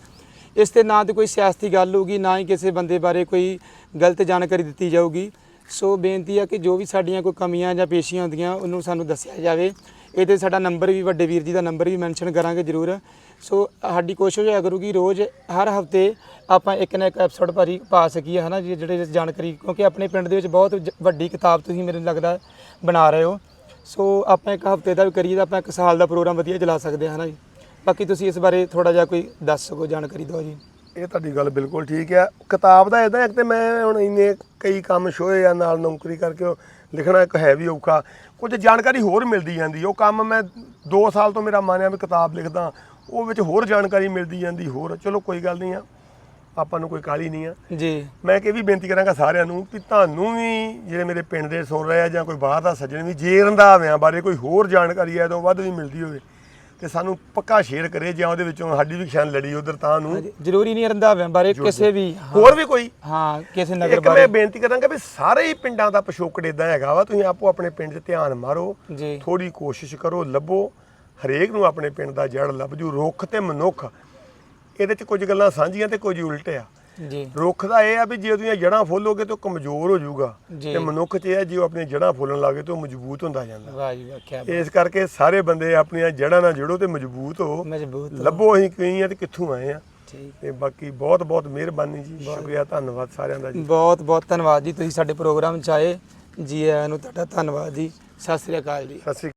ਇਸ ਤੇ ਨਾ ਤੇ ਕੋਈ ਸਿਆਸਤੀ ਗੱਲ ਹੋਊਗੀ, ਨਾ ਹੀ ਕਿਸੇ ਬੰਦੇ ਬਾਰੇ ਕੋਈ ਗਲਤ ਜਾਣਕਾਰੀ ਦਿੱਤੀ ਜਾਊਗੀ। ਸੋ ਬੇਨਤੀ ਆ ਕਿ ਜੋ ਵੀ ਸਾਡੀਆਂ ਕੋਈ ਕਮੀਆਂ ਜਾਂ ਪੇਸ਼ੀਆਂ ਹੁੰਦੀਆਂ, ਉਹਨੂੰ ਸਾਨੂੰ ਦੱਸਿਆ ਜਾਵੇ। ਇਹਦੇ ਤੇ ਸਾਡਾ ਨੰਬਰ ਵੀ, ਵੱਡੇ ਵੀਰ ਜੀ ਦਾ ਨੰਬਰ ਵੀ ਮੈਂਸ਼ਨ ਕਰਾਂਗੇ ਜ਼ਰੂਰ। ਸੋ ਸਾਡੀ ਕੋਸ਼ਿਸ਼ ਹੋਇਆ ਕਰੂਗੀ ਰੋਜ਼ ਹਰ ਹਫ਼ਤੇ ਆਪਾਂ ਇੱਕ ਨਾ ਇੱਕ ਐਪੀਸੋਡ ਭਰੀ ਪਾ ਸਕੀਏ, ਹਨਾ ਜੀ, ਜਿਹੜੇ ਜਾਣਕਾਰੀ, ਕਿਉਂਕਿ ਆਪਣੇ ਪਿੰਡ ਦੇ ਵਿੱਚ ਬਹੁਤ ਵੱਡੀ ਕਿਤਾਬ ਤੁਸੀਂ ਮੈਨੂੰ ਲੱਗਦਾ ਬਣਾ ਰਹੇ ਹੋ। ਸੋ ਆਪਾਂ ਇੱਕ ਹਫ਼ਤੇ ਦਾ ਵੀ ਕਰੀਏ ਤਾਂ ਆਪਾਂ ਇੱਕ ਸਾਲ ਦਾ ਪ੍ਰੋਗਰਾਮ ਵਧੀਆ ਚਲਾ ਸਕਦੇ ਹਾਂ, ਹਨਾ ਜੀ। ਬਾਕੀ ਤੁਸੀਂ ਇਸ ਬਾਰੇ ਥੋੜਾ ਜਿਹਾ ਕੋਈ ਦੱਸ ਸਕੋ, ਜਾਣਕਾਰੀ ਦਿਓ ਜੀ। ਇਹ ਤੁਹਾਡੀ ਗੱਲ ਬਿਲਕੁਲ ਠੀਕ ਹੈ। ਕਿਤਾਬ ਦਾ ਇਦਾਂ ਇੱਕ ਤੇ ਮੈਂ ਹੁਣ ਇੰਨੇ ਕਈ ਕੰਮ ਸ਼ੋਏ ਆ, ਨਾਲ ਨੌਕਰੀ ਕਰਕੇ ਉਹ ਲਿਖਣਾ ਇੱਕ ਹੈ ਵੀ ਔਖਾ। ਕੁਝ ਜਾਣਕਾਰੀ ਹੋਰ ਮਿਲਦੀ ਜਾਂਦੀ, ਉਹ ਕੰਮ ਮੈਂ 2 ਸਾਲ ਤੋਂ ਮੇਰਾ ਮਨ ਆ ਵੀ ਕਿਤਾਬ ਲਿਖਦਾ। ਉਹ ਵਿੱਚ ਹੋਰ ਜਾਣਕਾਰੀ ਮਿਲਦੀ ਜਾਂਦੀ ਹੋਰ। ਚਲੋ ਕੋਈ ਗੱਲ ਨਹੀਂ ਆ। ਆਪਾਂ ਨੂੰ ਕੋਈ ਕਾਲੀ ਨਹੀਂ ਆ। ਜੀ। ਮੈਂ ਕਿ ਵੀ ਬੇਨਤੀ ਕਰਾਂਗਾ ਸਾਰਿਆਂ ਨੂੰ ਕਿ ਤੁਹਾਨੂੰ ਵੀ ਜਿਹੜੇ ਮੇਰੇ ਪਿੰਡ ਦੇ ਸੁਣ ਰਹੇ ਆ ਜਾਂ ਕੋਈ ਬਾਹਰ ਦਾ ਸੱਜਣ ਵੀ ਜੇ ਰੰਧਾਵਿਆਂ ਬਾਰੇ ਕੋਈ ਹੋਰ ਜਾਣਕਾਰੀ ਹੈ ਤੋਂ ਵੱਧ ਵੀ ਮਿਲਦੀ ਹੋਵੇ ਤੇ ਸਾਨੂੰ ਪੱਕਾ ਸ਼ੇਅਰ ਕਰੇ ਜਾਂ ਉਹਦੇ ਵਿੱਚੋਂ ਸਾਡੀ ਵੀ ਖਿਆਲ ਲੜੀ ਉਧਰ ਤਾਂ ਨੂੰ। ਜ਼ਰੂਰੀ ਨਹੀਂ ਰੰਧਾਵਿਆਂ ਬਾਰੇ ਕਿਸੇ ਵੀ ਹੋਰ ਵੀ ਕੋਈ? ਹਾਂ ਕਿਸੇ ਨਗਰ ਇੱਕ ਮੈਂ ਬਾਰੇ ਬੇਨਤੀ ਕਰਾਂਗਾ ਵੀ ਸਾਰੇ ਹੀ ਪਿੰਡਾਂ ਦਾ ਪਿਛੋਕੜ ਇਦਾਂ ਹੈਗਾ ਵਾ ਤੁਸੀਂ ਆਪੋ ਆਪਣੇ ਪਿੰਡ 'ਚ ਧਿਆਨ ਮਾਰੋ। ਥੋੜੀ ਕੋਸ਼ਿਸ਼ ਕਰੋ ਲੱਭੋ। ਹਰੇਕ ਨੂੰ ਆਪਣੇ ਪਿੰਡ ਦਾ ਜੜ ਲੱਭ ਜੂ ਰੁੱਖ ਤੇ ਮਨੁੱਖ। ਇਹਦੇ 'ਚ ਕੁਝ ਗੱਲਾਂ ਸਾਂਝੀਆਂ ਤੇ ਕੁਝ ਉਲਟ ਆ ਜੀ। ਰੁੱਖ ਦਾ ਇਹ ਆ ਵੀ ਜੇ ਉਹਦੀਆਂ ਜੜਾਂ ਫੁੱਲੋਗੇ ਤੇ ਉਹ ਕਮਜ਼ੋਰ ਹੋ ਜਾਊਗਾ। ਜੀ। ਤੇ ਮਨੁੱਖ 'ਚ ਇਹ ਆ ਜੇ ਉਹ ਆਪਣੀਆਂ ਜੜਾਂ ਫੁੱਲਣ ਲੱਗੇ ਤੇ ਉਹ ਮਜ਼ਬੂਤ ਹੁੰਦਾ ਜਾਂਦਾ। ਵਾਹ ਜੀ ਵਾਹ ਕੀ ਬਾਤ। ਇਸ ਕਰਕੇ ਸਾਰੇ ਬੰਦੇ ਆਪਣੀਆਂ ਜੜਾਂ ਨਾਲ ਜੁੜੋ ਤੇ ਮਜ਼ਬੂਤ ਹੋ। ਮਜ਼ਬੂਤ ਹੋ। ਲੱਭੋ ਅਸੀਂ ਕਈ ਆ ਤੇ ਕਿੱਥੋਂ ਆਏ ਆ। ਠੀਕ। ਤੇ ਬਾਕੀ ਬਹੁਤ ਬਹੁਤ ਮਿਹਰਬਾਨੀ ਜੀ। ਸ਼ੁਕਰੀਆ ਧੰਨਵਾਦ ਸਾਰਿਆਂ ਦਾ ਜੀ। ਬਹੁਤ ਬਹੁਤ ਧੰਨਵਾਦ ਜੀ। ਤੁਸੀਂ ਸਾਡੇ ਪ੍ਰੋਗਰਾਮ ਚ ਆਏ। ਜੀ ਆਇਆਂ ਨੂੰ ਤੁਹਾਡਾ ਧੰਨਵਾਦ ਜੀ। ਸਤਿ ਸ੍ਰੀ ਅਕਾਲ ਜੀ। ਸਤਿ ਸ਼੍ਰੀ